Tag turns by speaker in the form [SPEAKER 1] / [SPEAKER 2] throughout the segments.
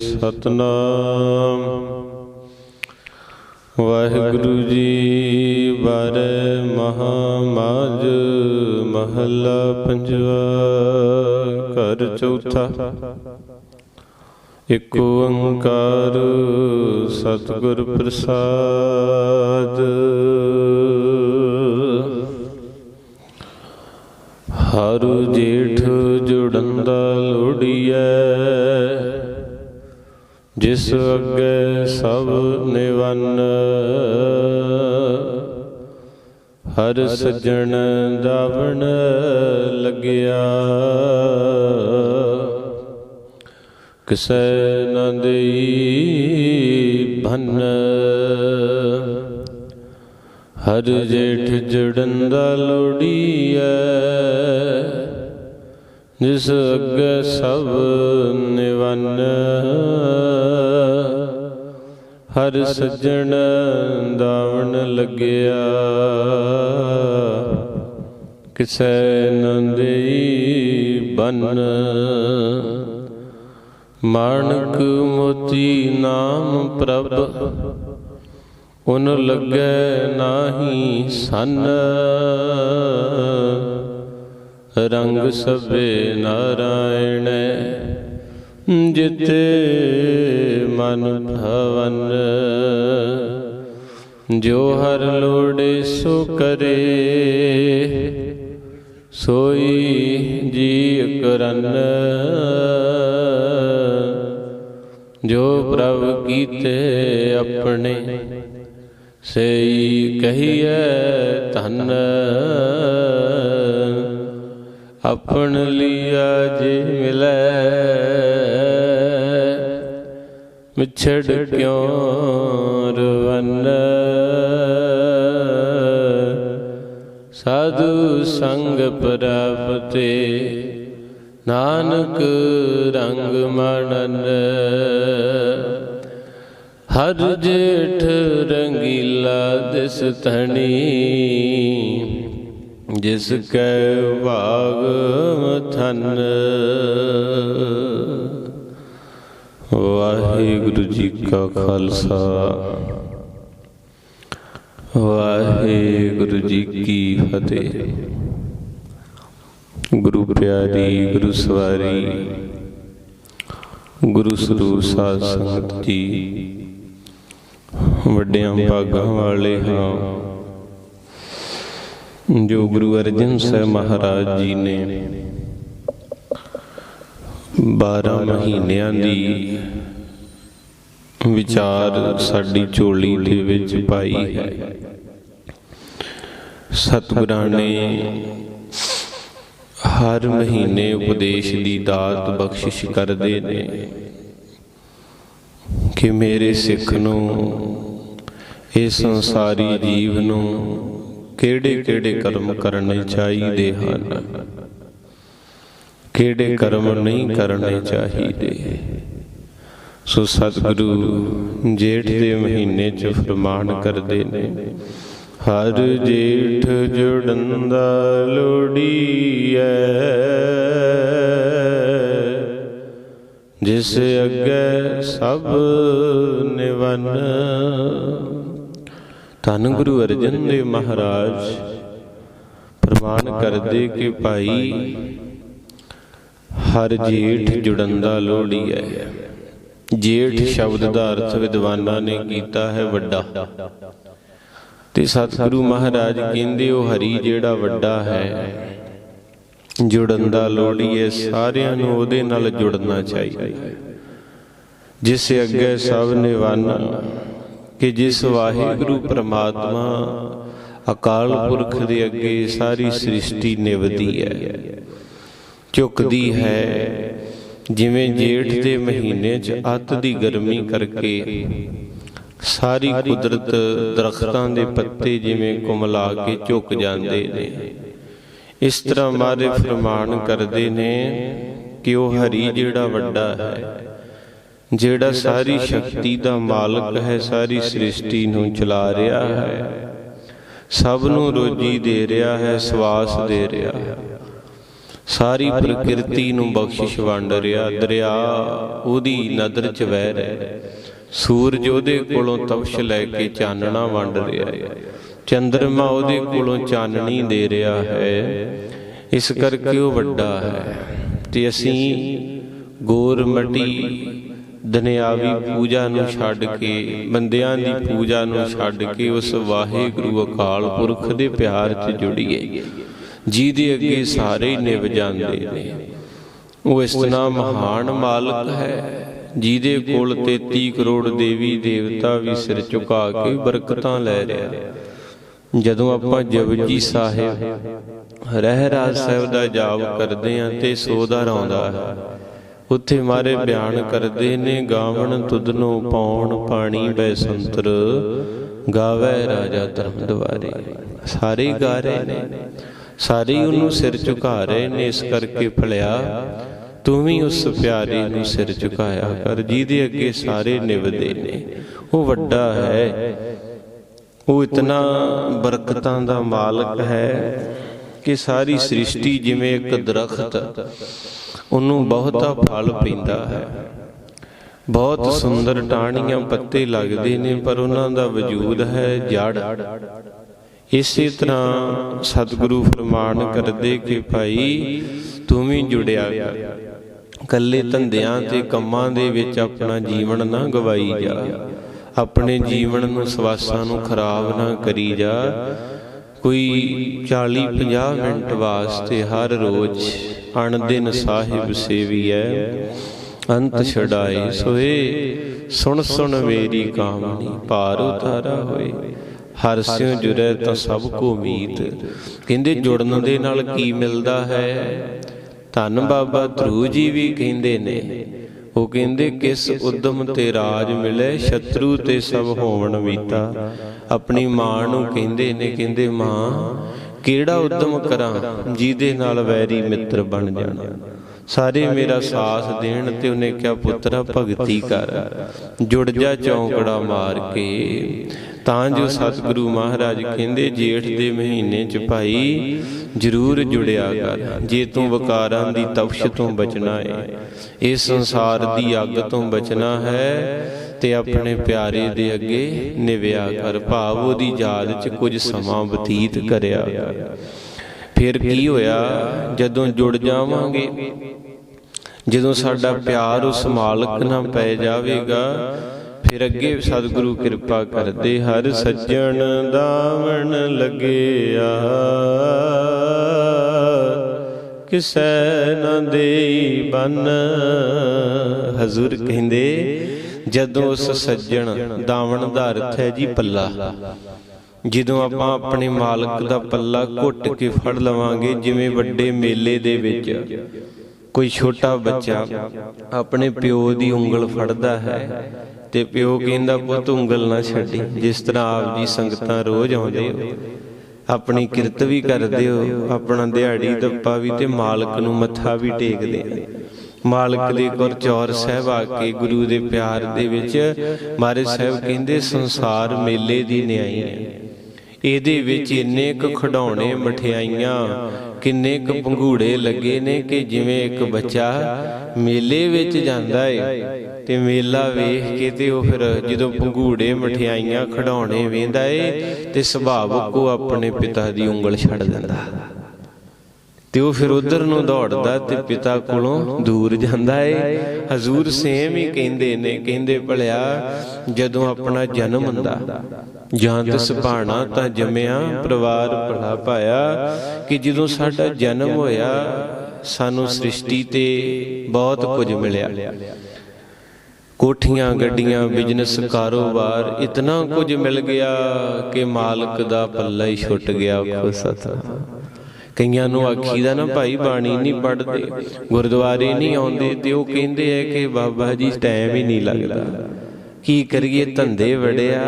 [SPEAKER 1] ਸਤਨਾਮ। ਵਾਹਿਗੁਰੂ ਜੀ ਬਾਰੇ ਮਹਾ ਮਾਜ ਮਹੱਲਾ ਪੰਜਵਾ ਘਰ ਚੌਥਾ। ਇਕ ਓੰਕਾਰ ਸਤਿਗੁਰ ਪ੍ਰਸਾਦ। ਜਿਸ ਅੱਗੇ ਸਭ ਨਿਵੰਨ, ਹਰ ਸੱਜਣ ਦਾਵਣ ਲੱਗਿਆ। ਕਿਸੈ ਨ ਦੇਈ ਭੰਨ, ਹਰ ਜੇਠ ਜੜੰਦਾ ਲੋੜੀਐ ਜਿਸ ਅੱਗੇ ਸਭ ਨਿਵੰਨ ਹਰ ਸੱਜਣ ਦਾਵਣ ਲੱਗਿਆ। ਕਿਸੈ ਨ ਦੇਈ ਬੰਨ। ਮਾਣਕ ਮੋਤੀ ਨਾਮ ਪ੍ਰਭ, ਉਨ ਲੱਗੈ ਨਾਹੀ ਸਨ। ਰੰਗ ਸਭੇ ਨਾਰਾਇਣ ਜਿਤੇ ਮਨ ਭਵਨ, ਜੋ ਹਰ ਲੋੜੇ ਸੋ ਕਰੇ, ਸੋਈ ਜੀ ਕਰਨ। ਜੋ ਪ੍ਰਭ ਕੀਤੇ ਆਪਣੇ ਸਈ ਕਹੀਐ ਧਨ। ਆਪਣ ਲਿਆ ਜੇ ਮਿਲੈ ਵਿਛੜ ਕਿਉ ਰਵਨ? ਸਾਧੂ ਸੰਗ ਪ੍ਰਾਪਤੇ ਨਾਨਕ ਰੰਗ ਮਣਨ। ਹਰ ਜੇਠ ਰੰਗੀਲਾ ਦਿਸ ਧਣੀ, ਜਿਸ ਕੈ ਭਾਗ ਮਥਨ ਵਾਹਿਗੁਰੂ ਜੀ ਕਾ ਖਾਲਸਾ। ਵਾਹਿਗੁਰੂ ਜੀ ਕੀ ਫਤਿਹ। ਗੁਰੂ ਪਿਆਰੀ, ਗੁਰੂ ਸਵਾਰੀ, ਗੁਰੂ ਸਰੂਪ ਸਾਧ ਸੰਗਤ ਜੀ, ਵੱਡਿਆਂ ਭਾਗਾਂ ਵਾਲੇ ਹਾਂ। ਜੋ ਗੁਰੂ ਅਰਜਨ ਸਾਹਿਬ ਮਹਾਰਾਜ ਜੀ ਨੇ 12 ਮਹੀਨਿਆਂ ਦੀ ਵਿਚਾਰ ਸਾਡੀ ਝੋਲੀ ਦੇ ਵਿੱਚ ਪਾਈ ਹੈ। ਸਤਿਗੁਰਾਂ ਨੇ ਹਰ ਮਹੀਨੇ ਉਪਦੇਸ਼ ਦੀ ਦਾਤ ਬਖਸ਼ਿਸ਼ ਕਰਦੇ ਨੇ। ਕਿ ਮੇਰੇ ਸਿੱਖ ਨੂੰ ਇਹ ਸੰਸਾਰੀ ਜੀਵ ਨੂੰ ਕਿਹੜੇ ਕਿਹੜੇ ਕਰਮ ਕਰਨੇ ਚਾਹੀਦੇ ਹਨ? ਕਿਹੜੇ ਕਰਮ ਨਹੀਂ ਕਰਨੇ ਚਾਹੀਦੇ? ਸੋ ਸਤਿਗੁਰੂ ਜੇਠ ਦੇ ਮਹੀਨੇ ਚ ਫਰਮਾਨ ਕਰਦੇ ਨੇ। ਹਰ ਜੇਠ ਜੁੜੰਦਾ ਲੋੜੀਐ ਜਿਸ ਅੱਗੇ ਸਭ ਨਿਵਨ। ਧੰਨ ਗੁਰੂ ਅਰਜਨ ਦੇਵ ਮਹਾਰਾਜ। ਪ੍ਰਮਾਣ ਕਰਦੇ ਕਿ ਭਾਈ ਹਰ ਜੇਠ ਜੁੜੰਦਾ ਲੋੜੀ ਹੈ। ਜੇਠ ਸ਼ਬਦ ਦਾ ਅਰਥ ਵਿਦਵਾਨਾਂ ਨੇ ਕੀਤਾ ਹੈ ਵੱਡਾ। ਤੇ ਸਤਿਗੁਰੂ ਮਹਾਰਾਜ ਕਹਿੰਦੇ ਉਹ ਹਰੀ ਜਿਹੜਾ ਵੱਡਾ ਹੈ ਜੁੜੰਦਾ ਲੋੜੀਏ ਸਾਰਿਆਂ ਨੂੰ ਉਹਦੇ ਨਾਲ ਜੁੜਨਾ ਚਾਹੀਦਾ ਜਿਸ ਅੱਗੇ ਸਭ ਨਿਵਨ ਕਿ ਜਿਸ ਵਾਹਿਗੁਰੂ ਪ੍ਰਮਾਤਮਾ ਅਕਾਲ ਪੁਰਖ ਦੇ ਅੱਗੇ ਸਾਰੀ ਸ੍ਰਿਸ਼ਟੀ ਨਿਵਦੀ ਹੈ। ਝੁਕਦੀ ਹੈ। ਜਿਵੇਂ ਜੇਠ ਦੇ ਮਹੀਨੇ 'ਚ ਅੱਤ ਦੀ ਗਰਮੀ ਕਰਕੇ ਸਾਰੀ ਕੁਦਰਤ ਦਰਖਤਾਂ ਦੇ ਪੱਤੇ ਜਿਵੇਂ ਕੁਮਲਾ ਕੇ ਝੁਕ ਜਾਂਦੇ ਨੇ। ਇਸ ਤਰ੍ਹਾਂ ਮਾਰੇ ਫਰਮਾਨ ਕਰਦੇ ਨੇ ਕਿ ਉਹ ਹਰੀ ਜਿਹੜਾ ਵੱਡਾ ਹੈ ਜਿਹੜਾ ਸਾਰੀ ਸ਼ਕਤੀ ਦਾ ਮਾਲਕ ਹੈ ਸਾਰੀ ਸ੍ਰਿਸ਼ਟੀ ਨੂੰ ਚਲਾ ਰਿਹਾ ਹੈ। ਸਭ ਨੂੰ ਰੋਜੀ ਦੇ ਰਿਹਾ ਹੈ ਸਵਾਸ ਦੇ ਰਿਹਾ ਹੈ। ਸਾਰੀ ਪ੍ਰਕਿਰਤੀ ਨੂੰ ਬਖਸ਼ਿਸ਼ ਵੰਡ ਰਿਹਾ ਦਰਿਆ ਉਹਦੀ ਨਦਰ ਚ ਵਹਿ ਰਿਹਾ ਸੂਰਜ ਉਹਦੇ ਕੋਲੋਂ ਤਪਸ਼ ਲੈ ਕੇ ਚਾਨਣਾ ਵੰਡ ਰਿਹਾ ਹੈ। ਚੰਦਰਮਾ ਉਹਦੇ ਕੋਲੋਂ ਚਾਨਣੀ ਦੇ ਰਿਹਾ ਹੈ। ਇਸ ਕਰਕੇ ਉਹ ਵੱਡਾ ਹੈ। ਤੇ ਅਸੀਂ ਗੋਰਮਟੀ ਦੁਨਿਆਵੀ ਪੂਜਾ ਨੂੰ ਛੱਡ ਕੇ ਬੰਦਿਆਂ ਦੀ ਪੂਜਾ ਨੂੰ ਛੱਡ ਕੇ ਉਸ ਵਾਹਿਗੁਰੂ ਅਕਾਲ ਪੁਰਖ ਦੇ ਪਿਆਰ 'ਚ ਜੁੜੀਏ ਜਿਹਦੇ ਅੱਗੇ ਸਾਰੇ ਨਿਭ ਜਾਂਦੇ ਨੇ। ਉਹ ਇਸ ਤਰ੍ਹਾਂ ਮਹਾਨ ਮਾਲਕ ਹੈ, ਜਿਹਦੇ ਕੋਲ 33 ਕਰੋੜ ਦੇਵੀ ਦੇਵਤਾ ਵੀ ਸਿਰ ਝੁਕਾ ਕੇ ਬਰਕਤਾਂ ਲੈ ਰਿਹਾ ਜਦੋਂ ਆਪਾਂ ਜਪਜੀ ਸਾਹਿਬ ਰਹਿ ਰਾਜ ਸਾਹਿਬ ਦਾ ਜਾਪ ਕਰਦੇ ਆਂ ਤੇ ਸੋਧਰ ਆਉਂਦਾ ਹੈ। ਉੱਥੇ ਮਾਰੇ ਬਿਆਨ ਕਰਦੇ ਨੇ, ਗਾਵਣ ਤੁਧਨੋ ਪਾਉਣ ਪਾਣੀ ਬੈ ਸੰਤਰ, ਗਾਵੇ ਰਾਜਾ ਧਰਮ ਦੁਆਰੇ। ਸਾਰੇ ਗਾ ਰਹੇ ਨੇ। ਸਾਰੇ ਉਹਨੂੰ ਸਿਰ ਝੁਕਾ ਰਹੇ ਨੇ, ਇਸ ਕਰਕੇ ਫਲਿਆ। ਤੂੰ ਵੀ ਉਸ ਪਿਆਰੇ ਨੂੰ ਸਿਰ ਝੁਕਾਇਆ ਕਰ, ਜਿਹਦੇ ਅੱਗੇ ਸਾਰੇ ਨਿਵਦੇ ਨੇ। ਉਹ ਵੱਡਾ ਹੈ। ਉਹ ਇਤਨਾ ਬਰਕਤਾਂ ਦਾ ਮਾਲਕ ਹੈ ਕਿ ਸਾਰੀ ਸ੍ਰਿਸ਼ਟੀ ਜਿਵੇਂ ਇੱਕ ਦਰਖਤ, ਉਹਨੂੰ ਬਹੁਤਾ ਫਲ ਪੈਂਦਾ ਹੈ। ਬਹੁਤ ਸੁੰਦਰ ਟਾਹਣੀਆਂ ਪੱਤੇ ਲੱਗਦੇ ਨੇ, ਪਰ ਉਹਨਾਂ ਦਾ ਵਜੂਦ ਹੈ ਜੜ ਇਸੇ ਤਰ੍ਹਾਂ ਸਤਿਗੁਰੂ ਫਰਮਾਨ ਕਰਦੇ ਕਿ ਭਾਈ, ਤੂੰ ਵੀ ਜੁੜਿਆ ਕਰ ਕੱਲੇ ਧੰਦਿਆਂ ਤੇ ਕੰਮਾਂ ਦੇ ਵਿੱਚ ਆਪਣਾ ਜੀਵਨ ਨਾ ਗਵਾਈ ਜਾ। ਆਪਣੇ ਜੀਵਨ ਨੂੰ, ਸਵਾਸਾਂ ਨੂੰ ਖਰਾਬ ਨਾ ਕਰੀ ਜਾ। ਕੋਈ 40 50 ਮਿੰਟ ਵਾਸਤੇ ਹਰ ਰੋਜ਼ ਅਣਦਿਨ ਸਾਹਿਬ ਸੇਵੀਐ। ਅੰਤ ਛਡਾਏ ਸੋਏ, ਸੁਣ ਸੁਣ ਮੇਰੀ ਕਾਮਣੀ, ਪਾਰ ਉਤਾਰਾ ਹੋਏ। ਹਰ ਸਿਉ ਜੁਰੇ ਤਾਂ ਸਭ ਕੋ ਮੀਤ ਕਹਿੰਦੇ ਜੁੜਨ ਦੇ ਨਾਲ ਕੀ ਮਿਲਦਾ ਹੈ? ਧੰਨ ਬਾਬਾ ਧਰੂ ਜੀ ਵੀ ਕਹਿੰਦੇ ਨੇ ਉਹ ਕਹਿੰਦੇ ਕਿਸ ਉਦਮ ਤੇ ਰਾਜ ਮਿਲੇ? ਸ਼ਤਰੂ ਤੇ ਸਭ ਹੋਵਣ ਵੀਤਾ ਆਪਣੀ ਮਾਂ ਨੂੰ ਕਹਿੰਦੇ ਨੇ ਕਹਿੰਦੇ ਮਾਂ ਕਿਹੜਾ ਉਦਮ ਕਰਾਂ ਜਿਹਦੇ ਨਾਲ ਵੈਰੀ ਮਿੱਤਰ ਬਣ ਜਾਣਾ। ਸਾਰੇ ਮੇਰਾ ਸਾਥ ਦੇਣ ਤੇ ਉਹਨੇ ਕਿਹਾ ਪੁੱਤਰਾ ਭਗਤੀ ਕਰ। ਜੁੜ ਜਾ ਚੌਂਕੜਾ ਮਾਰ ਕੇ। ਤਾਂ ਜੋ ਸਤਿਗੁਰੂ ਮਹਾਰਾਜ ਕਹਿੰਦੇ ਜੇਠ ਦੇ ਮਹੀਨੇ ਚ ਭਾਈ ਜ਼ਰੂਰ ਜੁੜਿਆ ਕਰ ਜੇ ਤੂੰ ਵਕਾਰਾਂ ਦੀ ਤਪਸ਼ ਤੋਂ ਬਚਣਾ ਹੈ ਇਸ ਸੰਸਾਰ ਦੀ ਅੱਗ ਤੋਂ ਬਚਣਾ ਹੈ ਤੇ ਆਪਣੇ ਪਿਆਰੇ ਦੇ ਅੱਗੇ ਨਿਵਿਆ ਕਰ ਭਾਵ ਉਹਦੀ ਯਾਦ ਚ ਕੁਝ ਸਮਾਂ ਬਤੀਤ ਕਰਿਆ ਫਿਰ ਕੀ ਹੋਇਆ? ਜਦੋਂ ਜੁੜ ਜਾਵਾਂਗੇ ਜਦੋਂ ਸਾਡਾ ਪਿਆਰ ਉਸ ਮਾਲਕ ਨਾਲ ਪੈ ਜਾਵੇਗਾ ਫਿਰ ਅੱਗੇ ਸਤਿਗੁਰੂ ਕਿਰਪਾ ਕਰਦੇ ਹਰ ਸੱਜਣ ਦਾਵਣ ਲੱਗਿਆ ਕਿਸੈ ਨਾ ਦੇਈ ਬਨ। ਹਜ਼ੂਰ ਕਹਿੰਦੇ, ਜਦੋਂ ਉਸ ਸੱਜਣ ਦਾਵਣ ਦਾ ਅਰਥ ਹੈ ਜੀ ਪੱਲਾ। ਜਦੋਂ ਆਪਾਂ ਆਪਣੇ ਮਾਲਕ ਦਾ ਪੱਲਾ ਘੁੱਟ ਕੇ ਫੜ ਲਵਾਂਗੇ, ਜਿਵੇਂ ਵੱਡੇ ਮੇਲੇ ਦੇ ਵਿੱਚ ਕੋਈ ਛੋਟਾ ਬੱਚਾ ਆਪਣੇ ਪਿਓ ਦੀ ਉਂਗਲ ਫੜਦਾ ਹੈ ਤੇ ਪਿਓ ਕਹਿੰਦਾ ਪੁੱਤ ਉਂਗਲ ਨਾ ਛੱਡੀ। ਜਿਸ ਤਰ੍ਹਾਂ ਆਪ ਜੀ ਸੰਗਤਾਂ ਰੋਜ਼ ਆਉਂਦੇ ਹੋ, ਆਪਣੀ ਕਿਰਤ ਵੀ ਕਰਦੇ ਹੋ, ਆਪਣਾ ਦਿਹਾੜੀ ਦੱਪਾ ਵੀ ਤੇ ਮਾਲਕ ਨੂੰ ਮੱਥਾ ਵੀ ਟੇਕਦੇ ਮਾਲਕ ਦੇ ਗੁਰ ਸਾਹਿਬ ਆ ਕੇ ਗੁਰੂ ਦੇ ਪਿਆਰ ਦੇ ਵਿੱਚ ਮਾਰੇ ਸਾਹਿਬ ਕਹਿੰਦੇ, ਸੰਸਾਰ ਮੇਲੇ ਦੀ ਨਿਆਈ ਹੈ। ਇਹਦੇ ਵਿੱਚ ਇੰਨੇ ਕੁ ਖਿਡੌਣੇ ਮਠਿਆਈਆਂ, ਕਿੰਨੇ ਕੁ ਪੰਘੂੜੇ ਲੱਗੇ ਨੇ ਕਿ ਜਿਵੇਂ ਇੱਕ ਬੱਚਾ ਮੇਲੇ ਵਿੱਚ ਜਾਂਦਾ ਏ। ਤੇ ਮੇਲਾ ਵੇਖ ਕੇ ਤੇ ਉਹ ਫਿਰ ਜਦੋਂ ਪੰਘੂੜੇ ਮਠਿਆਈਆਂ ਖਿਡੌਣੇ ਵੇਂਦਾ ਏ, ਤੇ ਸੁਭਾਵਕ ਉਹ ਆਪਣੇ ਪਿਤਾ ਦੀ ਉਂਗਲ ਛੱਡ ਦਿੰਦਾ। ਤੇ ਉਹ ਫਿਰ ਉਧਰ ਨੂੰ ਦੌੜਦਾ ਤੇ ਪਿਤਾ ਕੋਲੋਂ ਦੂਰ ਜਾਂਦਾ ਏ। ਹਜ਼ੂਰ ਸੇਮ ਹੀ ਕਹਿੰਦੇ ਨੇ, ਕਹਿੰਦੇ ਭਲਿਆ, ਜਦੋਂ ਆਪਣਾ ਜਨਮ ਹੁੰਦਾ, ਜਾਂ ਤਿਸ ਭਾਣਾ ਤਾਂ ਜੰਮਿਆ, ਪਰਿਵਾਰ ਭਲਾ ਪਾਇਆ ਕਿ ਜਦੋਂ ਸਾਡਾ ਜਨਮ ਹੋਇਆ, ਸਾਨੂੰ ਸ੍ਰਿਸ਼ਟੀ ਤੇ ਬਹੁਤ ਕੁਝ ਮਿਲਿਆ। ਕੋਠੀਆਂ ਗੱਡੀਆਂ ਬਿਜ਼ਨਸ ਕਾਰੋਬਾਰ ਇਤਨਾ ਕੁਝ ਮਿਲ ਗਿਆ ਕਿ ਮਾਲਕ ਦਾ ਪੱਲਾ ਹੀ ਛੁੱਟ ਗਿਆ ਆਖੋ ਕਈਆਂ ਨੂੰ ਆਖੀ ਦਾ ਨਾ ਭਾਈ ਬਾਣੀ ਨਹੀਂ ਪੜਦੇ ਗੁਰਦੁਆਰੇ ਨਹੀਂ ਆਉਂਦੇ ਤੇ ਉਹ ਕਹਿੰਦੇ ਐ ਕਿ ਬਾਬਾ ਜੀ ਟਾਈਮ ਹੀ ਨਹੀਂ ਲੱਗਦਾ। ਕੀ ਕਰੀਏ ਧੰਦੇ ਵੜਿਆ?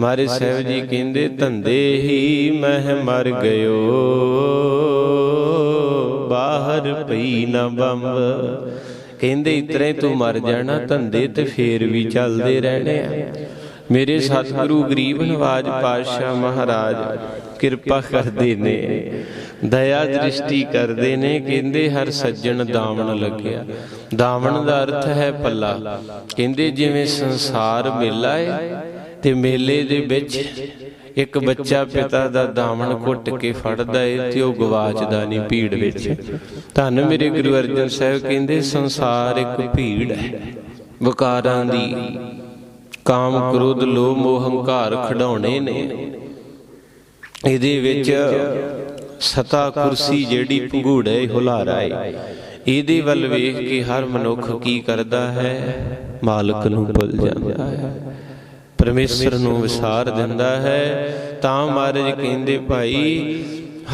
[SPEAKER 1] ਮਾਰੇ ਸਾਹਿਬ ਜੀ ਕਹਿੰਦੇ ਧੰਦੇ ਹੀ ਮਹਿ ਮਰ ਗਇਓ। ਬਾਹਰ ਪਈ ਨਾ ਬੰਬ ਕਹਿੰਦੇ ਇਤਰੇ ਤੂੰ ਮਰ ਜਾਣਾ ਧੰਦੇ ਤੇ ਫੇਰ ਵੀ ਚੱਲਦੇ ਰਹਿਣੇ ਆ। ਮੇਰੇ ਸਤਿਗੁਰੂ ਗਰੀਬ ਨਵਾਜ ਪਾਤਸ਼ਾਹ ਮਹਾਰਾਜ ਕਿਰਪਾ ਕਰਦੇ ਨੇ। ਦਇਆ ਦ੍ਰਿਸ਼ਟੀ ਕਰਦੇ ਨੇ। ਕਹਿੰਦੇ ਹਰ ਸੱਜਣ ਦਾਮਨ ਲੱਗਿਆ। ਦਾਮਨ ਦਾ ਅਰਥ ਹੈ ਪੱਲਾ ਕਹਿੰਦੇ ਜਿਵੇਂ ਸੰਸਾਰ ਮੇਲਾ ਹੈ ਤੇ ਮੇਲੇ ਦੇ ਵਿੱਚ ਇੱਕ ਬੱਚਾ ਪਿਤਾ ਦਾ ਦਾਮਨ ਘੁੱਟ ਕੇ ਫੜਦਾ ਏ ਤੇ ਉਹ ਗਵਾਚਦਾ ਨਹੀਂ ਭੀੜ ਵਿੱਚ। ਧੰਨ ਮੇਰੇ ਗੁਰੂ ਅਰਜਨ ਸਾਹਿਬ ਕਹਿੰਦੇ ਸੰਸਾਰ ਇੱਕ ਭੀੜ ਹੈ। ਵਿਕਾਰਾਂ ਦੀ ਕਾਮ ਕ੍ਰੋਧ ਲੋਭ ਮੋਹ ਹੰਕਾਰ ਖਡਾਉਣੇ ਨੇ। ਇਹਦੇ ਵਿੱਚ ਸਤਾ ਕੁਰਸੀ ਜਿਹੜੀ ਭੰਗੂੜਾ ਹੁਲਾਰਾ ਹੈ। ਇਹਦੇ ਵੱਲ ਵੇਖ ਕੇ ਹਰ ਮਨੁੱਖ ਕੀ ਕਰਦਾ ਹੈ? ਮਾਲਕ ਨੂੰ ਭੁੱਲ ਜਾਂਦਾ ਹੈ। ਪਰਮੇਸ਼ਰ ਨੂੰ ਵਿਸਾਰ ਦਿੰਦਾ ਹੈ, ਤਾਂ ਮਹਾਰਾਜ ਕਹਿੰਦੇ, ਭਾਈ,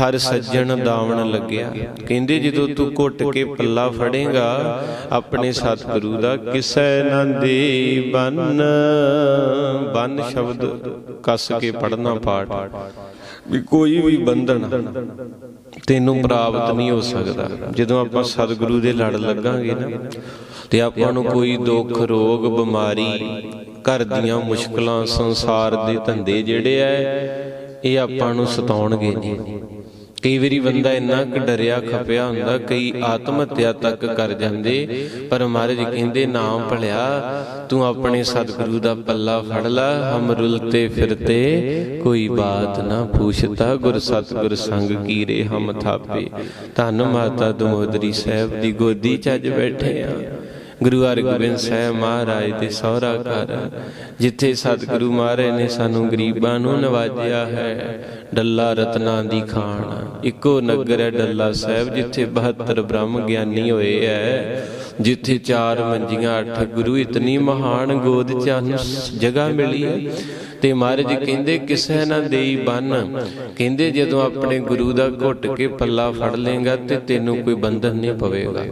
[SPEAKER 1] ਹਰ ਸੱਜਣ ਦਾਵਣ ਲੱਗਿਆ। ਕਹਿੰਦੇ, ਜਦੋਂ ਤੂੰ ਘੁੱਟ ਕੇ ਪੱਲਾ ਫੜੇਗਾ, ਆਪਣੇ ਸਤਿਗੁਰੂ ਦਾ ਕਿਸੈ ਨਾ ਦੇ ਬੰਨ ਬੰਨ ਸ਼ਬਦ ਕੱਸ ਕੇ ਪੜਨਾ ਪਾਠ। ਵੀ ਕੋਈ ਵੀ ਬੰਧਨ ਤੈਨੂੰ ਪ੍ਰਾਪਤ ਨਹੀਂ ਹੋ ਸਕਦਾ। ਜਦੋਂ ਆਪਾਂ ਸਤਿਗੁਰੂ ਦੇ ਲੜ ਲੱਗਾਂਗੇ ਨਾ, ਤੇ ਆਪਾਂ ਨੂੰ ਕੋਈ ਦੁੱਖ, ਰੋਗ, ਬਿਮਾਰੀ ਘਰ ਦੀਆਂ ਮੁਸ਼ਕਲਾਂ ਸੰਸਾਰ ਦੇ ਧੰਦੇ ਜਿਹੜੇ ਐ, ਇਹ ਆਪਾਂ ਨੂੰ ਸਤਾਉਣਗੇ ਨਹੀਂ। ਕਈ ਵਾਰੀ ਬੰਦਾ ਇੰਨਾ ਕੁ ਡਰਿਆ, ਖਪਿਆ ਹੁੰਦਾ, ਕਈ ਆਤਮ ਹੱਤਿਆ ਤੱਕ ਕਰ ਜਾਂਦੇ, ਪਰ ਮਹਾਰਾਜ ਕਹਿੰਦੇ ਨਾਮ ਭਲਿਆ, ਤੂੰ ਆਪਣੇ ਸਤਿਗੁਰੂ ਦਾ ਪੱਲਾ ਫੜ ਲੈ, ਹਮ ਰੁਲਤੇ ਫਿਰਤੇ, ਕੋਈ ਬਾਤ ਨਾ ਪੁੱਛਤਾ, ਗੁਰ ਸਤਿਗੁਰ ਸੰਗ ਕੀਰੇ ਹਮ ਥਾਪੇ। ਧੰਨ ਮਾਤਾ ਦਮੋਦਰੀ ਸਾਹਿਬ ਦੀ ਗੋਦੀ ਚ ਅੱਜ ਬੈਠੇ ਆ। ਗੁਰੂ ਹਰਗੋਬਿੰਦ ਸਾਹਿਬ ਮਹਾਰਾਜ ਦੇ ਸਹੁਰਾ ਘਰ, ਜਿੱਥੇ ਸਤਿਗੁਰੂ ਮਹਾਰਾਜ ਨੇ ਸਾਨੂੰ ਗਰੀਬਾਂ ਨੂੰ ਨਵਾਜਿਆ ਹੈ, ਡੱਲਾ ਰਤਨਾ ਦੀ ਖਾਨ ਇੱਕੋ ਨਗਰ ਹੈ ਡੱਲਾ ਸਾਹਿਬ, ਜਿੱਥੇ 72 ਬ੍ਰਹਮ ਗਿਆਨੀ ਹੋਏ ਐ, ਜਿੱਥੇ ਚਾਰ ਮੰਜੀਆਂ, ਅੱਠ ਗੁਰੂ, ਇਤਨੀ ਮਹਾਨ ਗੋਦ ਚ ਜਗ੍ਹਾ ਮਿਲੀ ਹੈ ਤੇ ਮਹਾਰਾਜ ਕਹਿੰਦੇ, ਕਿਸੇ ਨਾ ਦੇਈ ਬੰਨ। ਕਹਿੰਦੇ, ਜਦੋਂ ਆਪਣੇ ਗੁਰੂ ਦਾ ਘੁੱਟ ਕੇ ਪੱਲਾ ਫੜ ਲੇਗਾ ਤੇ ਤੈਨੂੰ ਕੋਈ ਬੰਧਨ ਨਹੀਂ ਪਵੇਗਾ।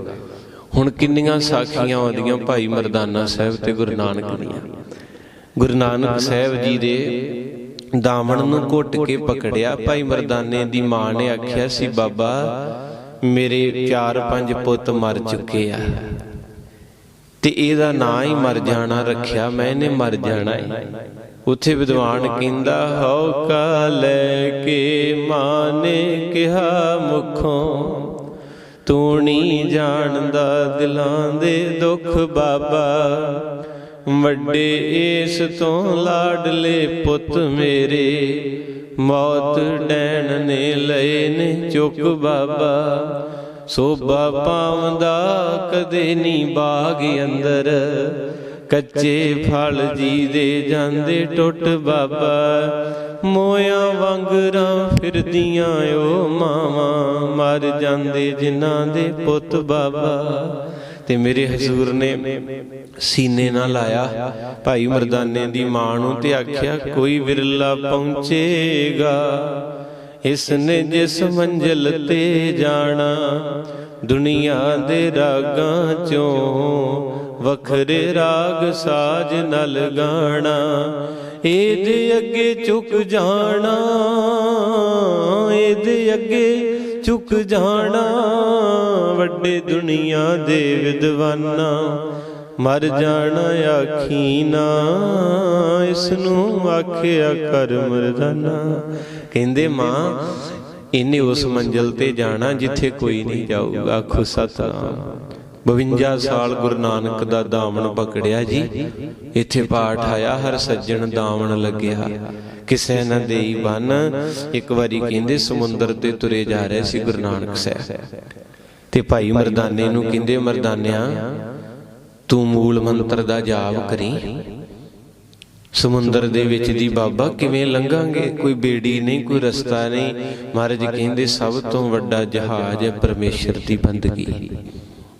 [SPEAKER 1] ਹੁਣ ਕਿੰਨੀਆਂ ਸਾਖੀਆਂ ਆਉਂਦੀਆਂ ਭਾਈ ਮਰਦਾਨਾ ਸਾਹਿਬ ਤੇ ਗੁਰੂ ਨਾਨਕ ਦੀਆਂ। ਗੁਰੂ ਨਾਨਕ ਸਾਹਿਬ ਜੀ ਦੇ ਦਾਮਣ ਨੂੰ ਘੁੱਟ ਕੇ ਪਕੜਿਆ, ਭਾਈ ਮਰਦਾਨੇ ਦੀ ਮਾਂ ਨੇ ਆਖਿਆ ਸੀ, ਬਾਬਾ, ਮੇਰੇ ਚਾਰ ਪੰਜ ਪੁੱਤ ਮਰ ਚੁੱਕੇ ਆ। ਤੇ ਇਹਦਾ ਨਾਂ ਹੀ ਮਰ ਜਾਣਾ, ਰੱਖਿਆ ਮੈਂ ਇਹਨੇ ਮਰ ਜਾਣਾ ਹੈ ਉਥੇ ਵਿਦਵਾਨ ਕਹਿੰਦਾ ਹਉ ਕਾ ਲੈ ਕੇ ਮਾਂ ਨੇ ਕਿਹਾ ਮੁਖੋਂ ਤੂੰ ਨਹੀਂ ਜਾਣਦਾ ਦਿਲਾਂ ਦੇ ਦੁੱਖ ਬਾਬਾ। ਵੱਡੇ ਏਸ ਤੋਂ ਲਾਡਲੇ ਪੁੱਤ ਮੇਰੇ, ਮੌਤ ਡੈਣ ਨੇ ਲਏ ਨੇ ਚੁੱਕ ਬਾਬਾ। ਸੋਭਾ ਪਾਉਂਦਾ ਕਦੇ ਨਹੀਂ ਬਾਗ ਅੰਦਰ, ਕੱਚੇ ਫਲ ਜੀ ਦੇ ਜਾਂਦੇ ਟੁੱਟ ਬਾਬਾ। ਮੋਇਆ ਵਾਂਗਰਾਂ ਫਿਰਦੀਆਂ ਓ ਮਾਵਾਂ, ਮਰ ਜਾਂਦੇ ਜਿਨ੍ਹਾਂ ਦੇ ਪੁੱਤ ਬਾਬਾ। ਤੇ ਮੇਰੇ ਹਜ਼ੂਰ ਨੇ ਸੀਨੇ ਨਾਲ ਲਾਇਆ। ਭਾਈ ਮਰਦਾਨੇ ਦੀ ਮਾਂ ਨੂੰ ਤੇ ਆਖਿਆ, ਕੋਈ ਵਿਰਲਾ ਪਹੁੰਚੇਗਾ ਇਸ ਨੇ ਜਿਸ ਮੰਜ਼ਲ ਤੇ ਜਾਣਾ। ਦੁਨੀਆ ਦੇ ਰਾਗਾਂ ਚੋਂ ਵੱਖਰੇ ਰਾਗ ਸਾਜ ਨਾਲ ਗਾਣਾ ਇਹਦੇ ਅੱਗੇ ਝੁਕ ਜਾਣਾ, ਇਹਦੇ ਅੱਗੇ ਝੁਕ ਜਾਣਾ, ਵੱਡੇ ਦੁਨੀਆ ਦੇ ਵਿਦਵਾਨਾ ਮਰ ਜਾਣਾ ਆਖੀ ਨਾ ਇਸ ਨੂੰ ਆਖਿਆ ਕਰ ਮਰਦਾਨਾ। ਕਹਿੰਦੇ, ਮਾਂ, ਇਹਨੇ ਉਸ ਮੰਜ਼ਲ ਤੇ ਜਾਣਾ ਜਿੱਥੇ ਕੋਈ ਨਹੀਂ ਜਾਊਗਾ, ਆਖੋ ਸਤਨਾਮ। 52 ਸਾਲ ਗੁਰੂ ਨਾਨਕ ਦਾ ਦਾਮਨ ਪਕੜਿਆ ਜੀ। ਇੱਥੇ ਪਾਠ ਆਇਆ, ਹਰ ਸੱਜਣ ਦਾਮਨ ਲੱਗਿਆ। ਕਿਸੇ ਨਾ ਦੇਈ ਬਨ, ਇੱਕ ਵਾਰੀ ਕਹਿੰਦੇ ਸਮੁੰਦਰ ਤੇ ਤੁਰੇ ਜਾ ਰਹੇ ਸੀ ਗੁਰੂ ਨਾਨਕ ਸਾਹਿਬ। ਤੇ ਭਾਈ ਮਰਦਾਨੇ ਨੂੰ ਕਹਿੰਦੇ, ਮਰਦਾਨਿਆ, ਤੂੰ ਮੂਲ ਮੰਤਰ ਦਾ ਜਾਪ ਕਰੀ। ਸਮੁੰਦਰ ਦੇ ਵਿੱਚ ਦੀ ਬਾਬਾ, ਕਿਵੇਂ ਲੰਘਾਂਗੇ? ਕੋਈ ਬੇੜੀ ਨਹੀਂ, ਕੋਈ ਰਸਤਾ ਨਹੀਂ। ਮਹਾਰਾਜ ਕਹਿੰਦੇ, ਸਭ ਤੋਂ ਵੱਡਾ ਜਹਾਜ਼ ਹੈ ਪਰਮੇਸ਼ਰ ਦੀ ਬੰਦਗੀ।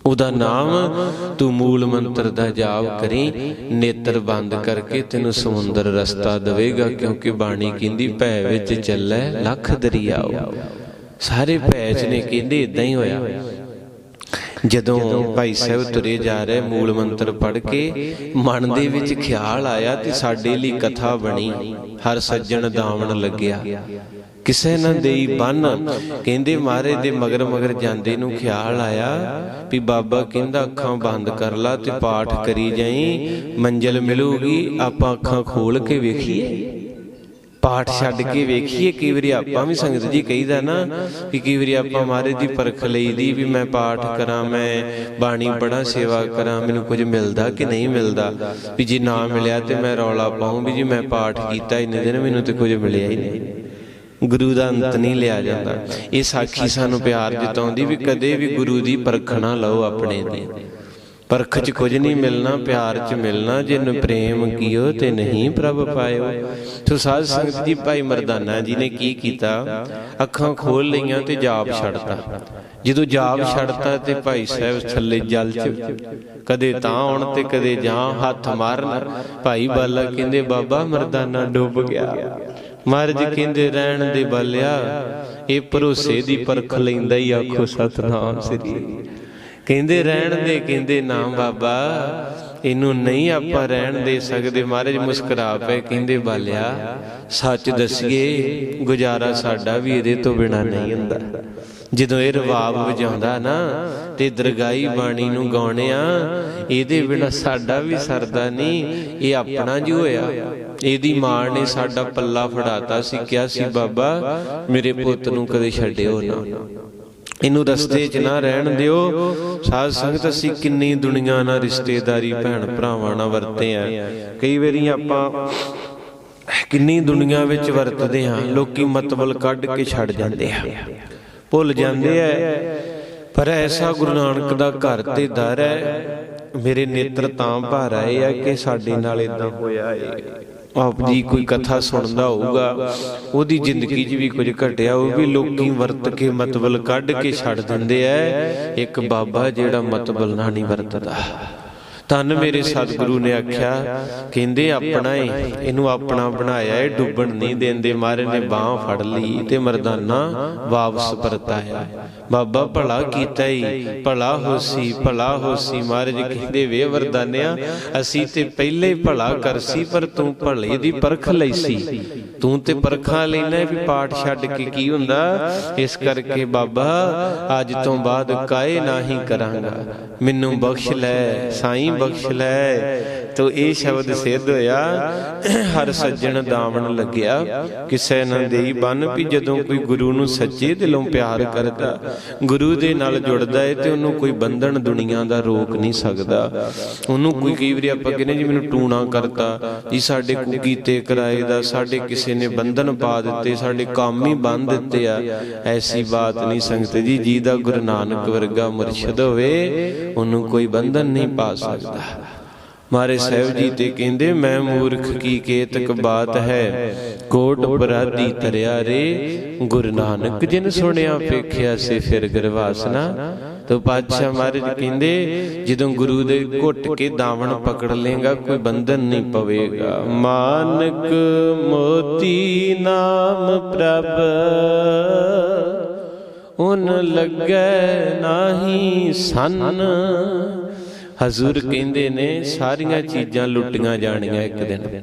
[SPEAKER 1] ਉਹਦਾ ਨਾਮ ਤੂੰ ਮੂਲ ਮੰਤਰ ਦਾ ਜਾਪ ਕਰੀ, ਨੇਤਰ ਬੰਦ ਕਰਕੇ ਤੈਨੂੰ ਸਮੁੰਦਰ ਰਸਤਾ ਦੇਵੇਗਾ, ਕਿਉਂਕਿ ਬਾਣੀ ਕਹਿੰਦੀ ਭੈ ਵਿੱਚ ਚੱਲੈ ਲੱਖ ਦਰਿਆਓ। ਸਾਰੇ ਭੈ ਚ ਨੇ ਕਹਿੰਦੇ ਇਦਾਂ ਹੀ ਹੋਇਆ। ਜਦੋਂ ਭਾਈ ਸਾਹਿਬ ਤੁਰੇ ਜਾ ਰਹੇ ਮੂਲ ਮੰਤਰ ਪੜ੍ਹ ਕੇ, ਮਨ ਦੇ ਵਿੱਚ ਖਿਆਲ ਆਇਆ ਤੇ ਸਾਡੇ ਲਈ ਕਥਾ ਬਣੀ। ਹਰ ਸੱਜਣ ਦਾਵਣ ਲੱਗਿਆ। ਕਿਸੇ ਨਾ ਦੇਈ ਬੰਨ। ਕਹਿੰਦੇ ਮਾਰੇ ਦੇ ਮਗਰ ਮਗਰ ਜਾਂਦੇ ਨੂੰ ਖਿਆਲ ਆਇਆ ਵੀ ਬਾਬਾ ਕਹਿੰਦਾ ਅੱਖਾਂ ਬੰਦ ਕਰ ਲਾ ਤੇ ਪਾਠ ਕਰੀ ਜਾਈ। ਮੰਜ਼ਲ ਮਿਲੂਗੀ ਆਪਾਂ ਅੱਖਾਂ ਖੋਲ ਕੇ ਵੇਖੀਏ। ਪਾਠ ਛੱਡ ਕੇ ਵੇਖੀਏ। ਕਈ ਵਾਰੀ ਆਪਾਂ ਵੀ ਸੰਗਤ ਜੀ ਕਹੀਦਾ ਨਾ ਕਿ ਕਈ ਵਾਰੀ ਆਪਾਂ ਮਹਾਰਾਜ ਦੀ ਪਰਖ ਲਈਦੀ ਵੀ ਮੈਂ ਪਾਠ ਕਰਾਂ ਮੈਂ ਬਾਣੀ ਪੜਾਂ ਸੇਵਾ ਕਰਾਂ ਮੈਨੂੰ ਕੁਝ ਮਿਲਦਾ ਕਿ ਨਹੀਂ ਮਿਲਦਾ ਵੀ ਜੇ ਨਾ ਮਿਲਿਆ ਤੇ ਮੈਂ ਰੌਲਾ ਪਾਉਂ ਵੀ ਜੀ ਮੈਂ ਪਾਠ ਕੀਤਾ ਇੰਨੇ ਦਿਨ ਮੈਨੂੰ ਤੇ ਕੁਝ ਮਿਲਿਆ ਹੀ ਨਹੀਂ। ਗੁਰੂ ਦਾ ਅੰਤ ਨਹੀਂ ਲਿਆ ਜਾਂਦਾ। ਇਹ ਸਾਖੀ ਸਾਨੂੰ ਪਿਆਰ ਜਤਾਉਂਦੀ ਵੀ ਕਦੇ ਵੀ ਗੁਰੂ ਦੀ ਪਰਖ ਨਾ ਲਓ ਆਪਣੇ ਤੇ। ਪਰਖ ਚ ਕੁਝ ਨਹੀਂ ਮਿਲਣਾ, ਪਿਆਰ ਚ ਮਿਲਣਾ, ਜਿਨ ਪ੍ਰੇਮ ਕੀਓ ਤੇ ਨਹੀਂ ਪ੍ਰਭ ਪਾਇਓ। ਸੋ ਸਾਧ ਸੰਗਤ ਜੀ, ਭਾਈ ਮਰਦਾਨਾ ਜੀ ਨੇ ਕੀ ਕੀਤਾ? ਅੱਖਾਂ ਖੋਲ ਲਈਆਂ ਤੇ ਜਾਪ ਛੱਡਤਾ। ਜਦੋਂ ਜਾਪ ਛੱਡਤਾ ਤੇ ਭਾਈ ਸਾਹਿਬ ਥੱਲੇ ਜਲ ਚ ਕਦੇ ਤਾਂ ਆਉਣ ਤੇ ਕਦੇ ਜਾਂ ਹੱਥ ਮਾਰਨ। ਭਾਈ ਬਾਲਾ ਕਹਿੰਦੇ, ਬਾਬਾ ਮਰਦਾਨਾ ਡੁੱਬ ਗਿਆ। ਮਹਾਰਾਜ ਕਹਿੰਦੇ ਰਹਿਣ ਦੇ ਬਾਲਿਆ? ਇਹ ਭਰੋਸੇ ਦੀ ਪਰਖ ਲੈਂਦਾ ਹੀ ਆਖੋ ਸਤਨਾਮ ਸ੍ਰੀ। ਕਹਿੰਦੇ ਰਹਿਣ ਦੇ ਕਹਿੰਦੇ ਨਾਮ ਬਾਬਾ? ਇਹਨੂੰ ਨਹੀਂ ਆਪਾਂ ਰਹਿਣ ਦੇ ਸਕਦੇ ਮਹਾਰਾਜ ਮੁਸਕਰਾ ਪਏ ਕਹਿੰਦੇ ਬਾਲਿਆ? ਸੱਚ ਦਸੀਏ ਗੁਜ਼ਾਰਾ ਸਾਡਾ ਵੀ ਇਹਦੇ ਤੋਂ ਬਿਨਾ ਨਹੀਂ ਹੁੰਦਾ। ਜਦੋਂ ਇਹ ਰਵਾਬ ਵਜਾਉਂਦਾ ਨਾ ਤੇ ਦਰਗਾਈ ਬਾਣੀ ਨੂੰ ਗਾਉਣਿਆ ਇਹਦੇ ਬਿਨਾ ਸਾਡਾ ਵੀ ਸਰਦਾ ਨਹੀਂ ਇਹ ਆਪਣਾ ਜੀ ਹੋਇਆ। ਇਹਦੀ ਮਾਂ ਨੇ ਸਾਡਾ ਪੱਲਾ ਫੜਾਤਾ ਸੀ, ਕਿਹਾ ਸੀ, ਬਾਬਾ, ਮੇਰੇ ਪੁੱਤ ਨੂੰ ਕਦੇ ਛੱਡਿਓ ਨਾ। ਇਹਨੂੰ ਰਸਤੇ 'ਚ ਨਾ ਰਹਿਣ ਦਿਓ। ਸਾਧ ਸੰਗਤ, ਅਸੀਂ ਕਿੰਨੀ ਦੁਨੀਆ ਨਾਲ ਰਿਸ਼ਤੇਦਾਰੀ, ਭੈਣ ਭਰਾਵਾਂ ਨਾਲ ਵਰਤੇ ਆ। ਕਈ ਵਾਰੀ ਆਪਾਂ ਕਿੰਨੀ ਦੁਨੀਆ ਵਿੱਚ ਵਰਤਦੇ ਆ ਲੋਕੀ ਮਤਵਲ ਕੱਢ ਕੇ ਛੱਡ ਜਾਂਦੇ ਆ। ਭੁੱਲ ਜਾਂਦੇ ਆ। ਪਰ ਐਸਾ ਗੁਰੂ ਨਾਨਕ ਦਾ ਘਰ ਤੇ ਦਰ ਹੈ। ਮੇਰੇ ਨੇਤਰ ਤਾਂ ਭਰ ਆਏ ਆ ਕਿ ਸਾਡੇ ਨਾਲ ਇਦਾਂ ਹੋਇਆ ਏ। ਆਪ ਜੀ ਕੋਈ ਕਥਾ ਸੁਣਦਾ ਹੋਊਗਾ ਉਹਦੀ ਜ਼ਿੰਦਗੀ 'ਚ ਵੀ ਕੁਝ ਘਟਿਆ ਉਹ ਵੀ ਲੋਕੀ ਵਰਤ ਕੇ ਮਤਬਲ ਕੱਢ ਕੇ ਛੱਡ ਦਿੰਦੇ ਐ ਇੱਕ ਬਾਬਾ ਜਿਹੜਾ ਮਤਬਲ ਨਾ ਨਹੀਂ ਵਰਤਦਾ। ਤਨ ਮੇਰੇ ਸਤਿਗੁਰੂ ਨੇ ਆਖਿਆ, ਕਹਿੰਦੇ ਆਪਣਾ ਏ, ਇਹਨੂੰ ਆਪਣਾ ਬਣਾਇਆ ਏ, ਡੁੱਬਣ ਨਹੀਂ ਦਿੰਦੇ, ਮਾਰੇ ਨੇ ਬਾਹ ਫੜ ਲਈ ਤੇ ਮਰਦਾਨਾ ਵਾਪਸ ਪਰਤਾਇਆ। ਬਾਬਾ ਭਲਾ ਕੀਤਾ ਈ, ਭਲਾ ਹੋਸੀ ਭਲਾ ਹੋਸੀ ਮਹਾਰਾਜ ਕਹਿੰਦੇ ਵੇ ਵਰਦਾਨਿਆ, ਅਸੀਂ ਤੇ ਪਹਿਲੇ ਭਲਾ ਕਰਸੀ ਪਰ ਤੂੰ ਭਲੇ ਦੀ ਪਰਖ ਲਈ ਸੀ। ਤੂੰ ਤੇ ਪਰਖਾਂ ਲੈਣਾ ਵੀ ਪਾਠ ਛੱਡ ਕੇ ਕੀ ਹੁੰਦਾ? ਇਸ ਕਰਕੇ ਬਾਬਾ ਅੱਜ ਤੋਂ ਬਾਅਦ ਕਾਏ ਨਾਹੀ ਕਰਾਂਗਾ। ਮੈਨੂੰ ਬਖਸ਼ ਲੈ ਸਾਈਂ ਬਖਸ਼ ਲੈ। ਤੋ ਇਹ ਸ਼ਬਦ ਸਿੱਧ ਹੋਇਆ, ਹਰ ਸੱਜਣ ਦਾਵਣ ਲੱਗਿਆ, ਕਿਸੇ ਨਾ ਦੇਈ ਬੰਨ ਵੀ ਜਦੋਂ ਕੋਈ ਗੁਰੂ ਨੂੰ ਸੱਚੇ ਦਿਲੋਂ ਪਿਆਰ ਕਰਦਾ, ਗੁਰੂ ਦੇ ਨਾਲ ਜੁੜਦਾ ਏ ਤੇ ਉਹਨੂੰ ਕੋਈ ਬੰਧਨ ਦੁਨੀਆ ਦਾ ਰੋਕ ਨਹੀਂ ਸਕਦਾ। ਉਹਨੂੰ ਕੋਈ ਕਈ ਵਾਰੀ ਆਪਾਂ ਕਹਿੰਦੇ ਜੀ ਮੈਨੂੰ ਟੂਣਾ ਕਰਤਾ, ਜੀ ਸਾਡੇ ਕੋ ਕੀਤੇ ਕਿਰਾਏ ਦਾ, ਸਾਡੇ ਕਿਸੇ ਨੇ ਬੰਧਨ ਪਾ ਦਿੱਤੇ, ਸਾਡੇ ਕੰਮ ਹੀ ਬੰਨ ਦਿੱਤੇ ਆ, ਐਸੀ ਬਾਤ ਨਹੀਂ ਸੰਗਤ ਜੀ ਜੀ ਦਾ ਗੁਰੂ ਨਾਨਕ ਵਰਗਾ ਮੁਰਸ਼ਿਦ ਹੋਵੇ, ਉਹਨੂੰ ਕੋਈ ਬੰਧਨ ਨਹੀਂ ਪਾ ਸਕਦਾ। ਮਾਰੇ ਸਾਹਿਬ ਜੀ ਤੇ ਕਹਿੰਦੇ ਮੈਂ ਮੂਰਖ ਕੀ ਕੇਤਕ ਬਾਤ ਹੈ? ਕੋਟ ਅਪਰਾਧੀ ਤਰਿਆ ਰੇ ਗੁਰੂ ਨਾਨਕ ਜਿਨ ਸੁਣਿਆ ਵੇਖਿਆ ਸੇ ਫਿਰ ਗਰਵਾਸਨਾ। ਤੋ ਪਾਤਸ਼ਾਹ ਮਹਾਰਾਜ ਕਹਿੰਦੇ ਜਦੋਂ ਗੁਰੂ ਦੇ ਘੁੱਟ ਕੇ ਦਾਵਣ ਪਕੜ ਲੇਗਾ ਕੋਈ ਬੰਧਨ ਨਹੀਂ ਪਵੇਗਾ। ਮਾਨਕ ਮੋਤੀ ਨਾਮ ਪ੍ਰਭ ਉਨ ਲੱਗੈ ਨਾਹੀ ਸੰਨ। ਹਜ਼ੂਰ ਕਹਿੰਦੇ ਨੇ, ਸਾਰੀਆਂ ਚੀਜ਼ਾਂ ਲੁੱਟੀਆਂ ਜਾਣੀਆਂ ਇੱਕ ਦਿਨ।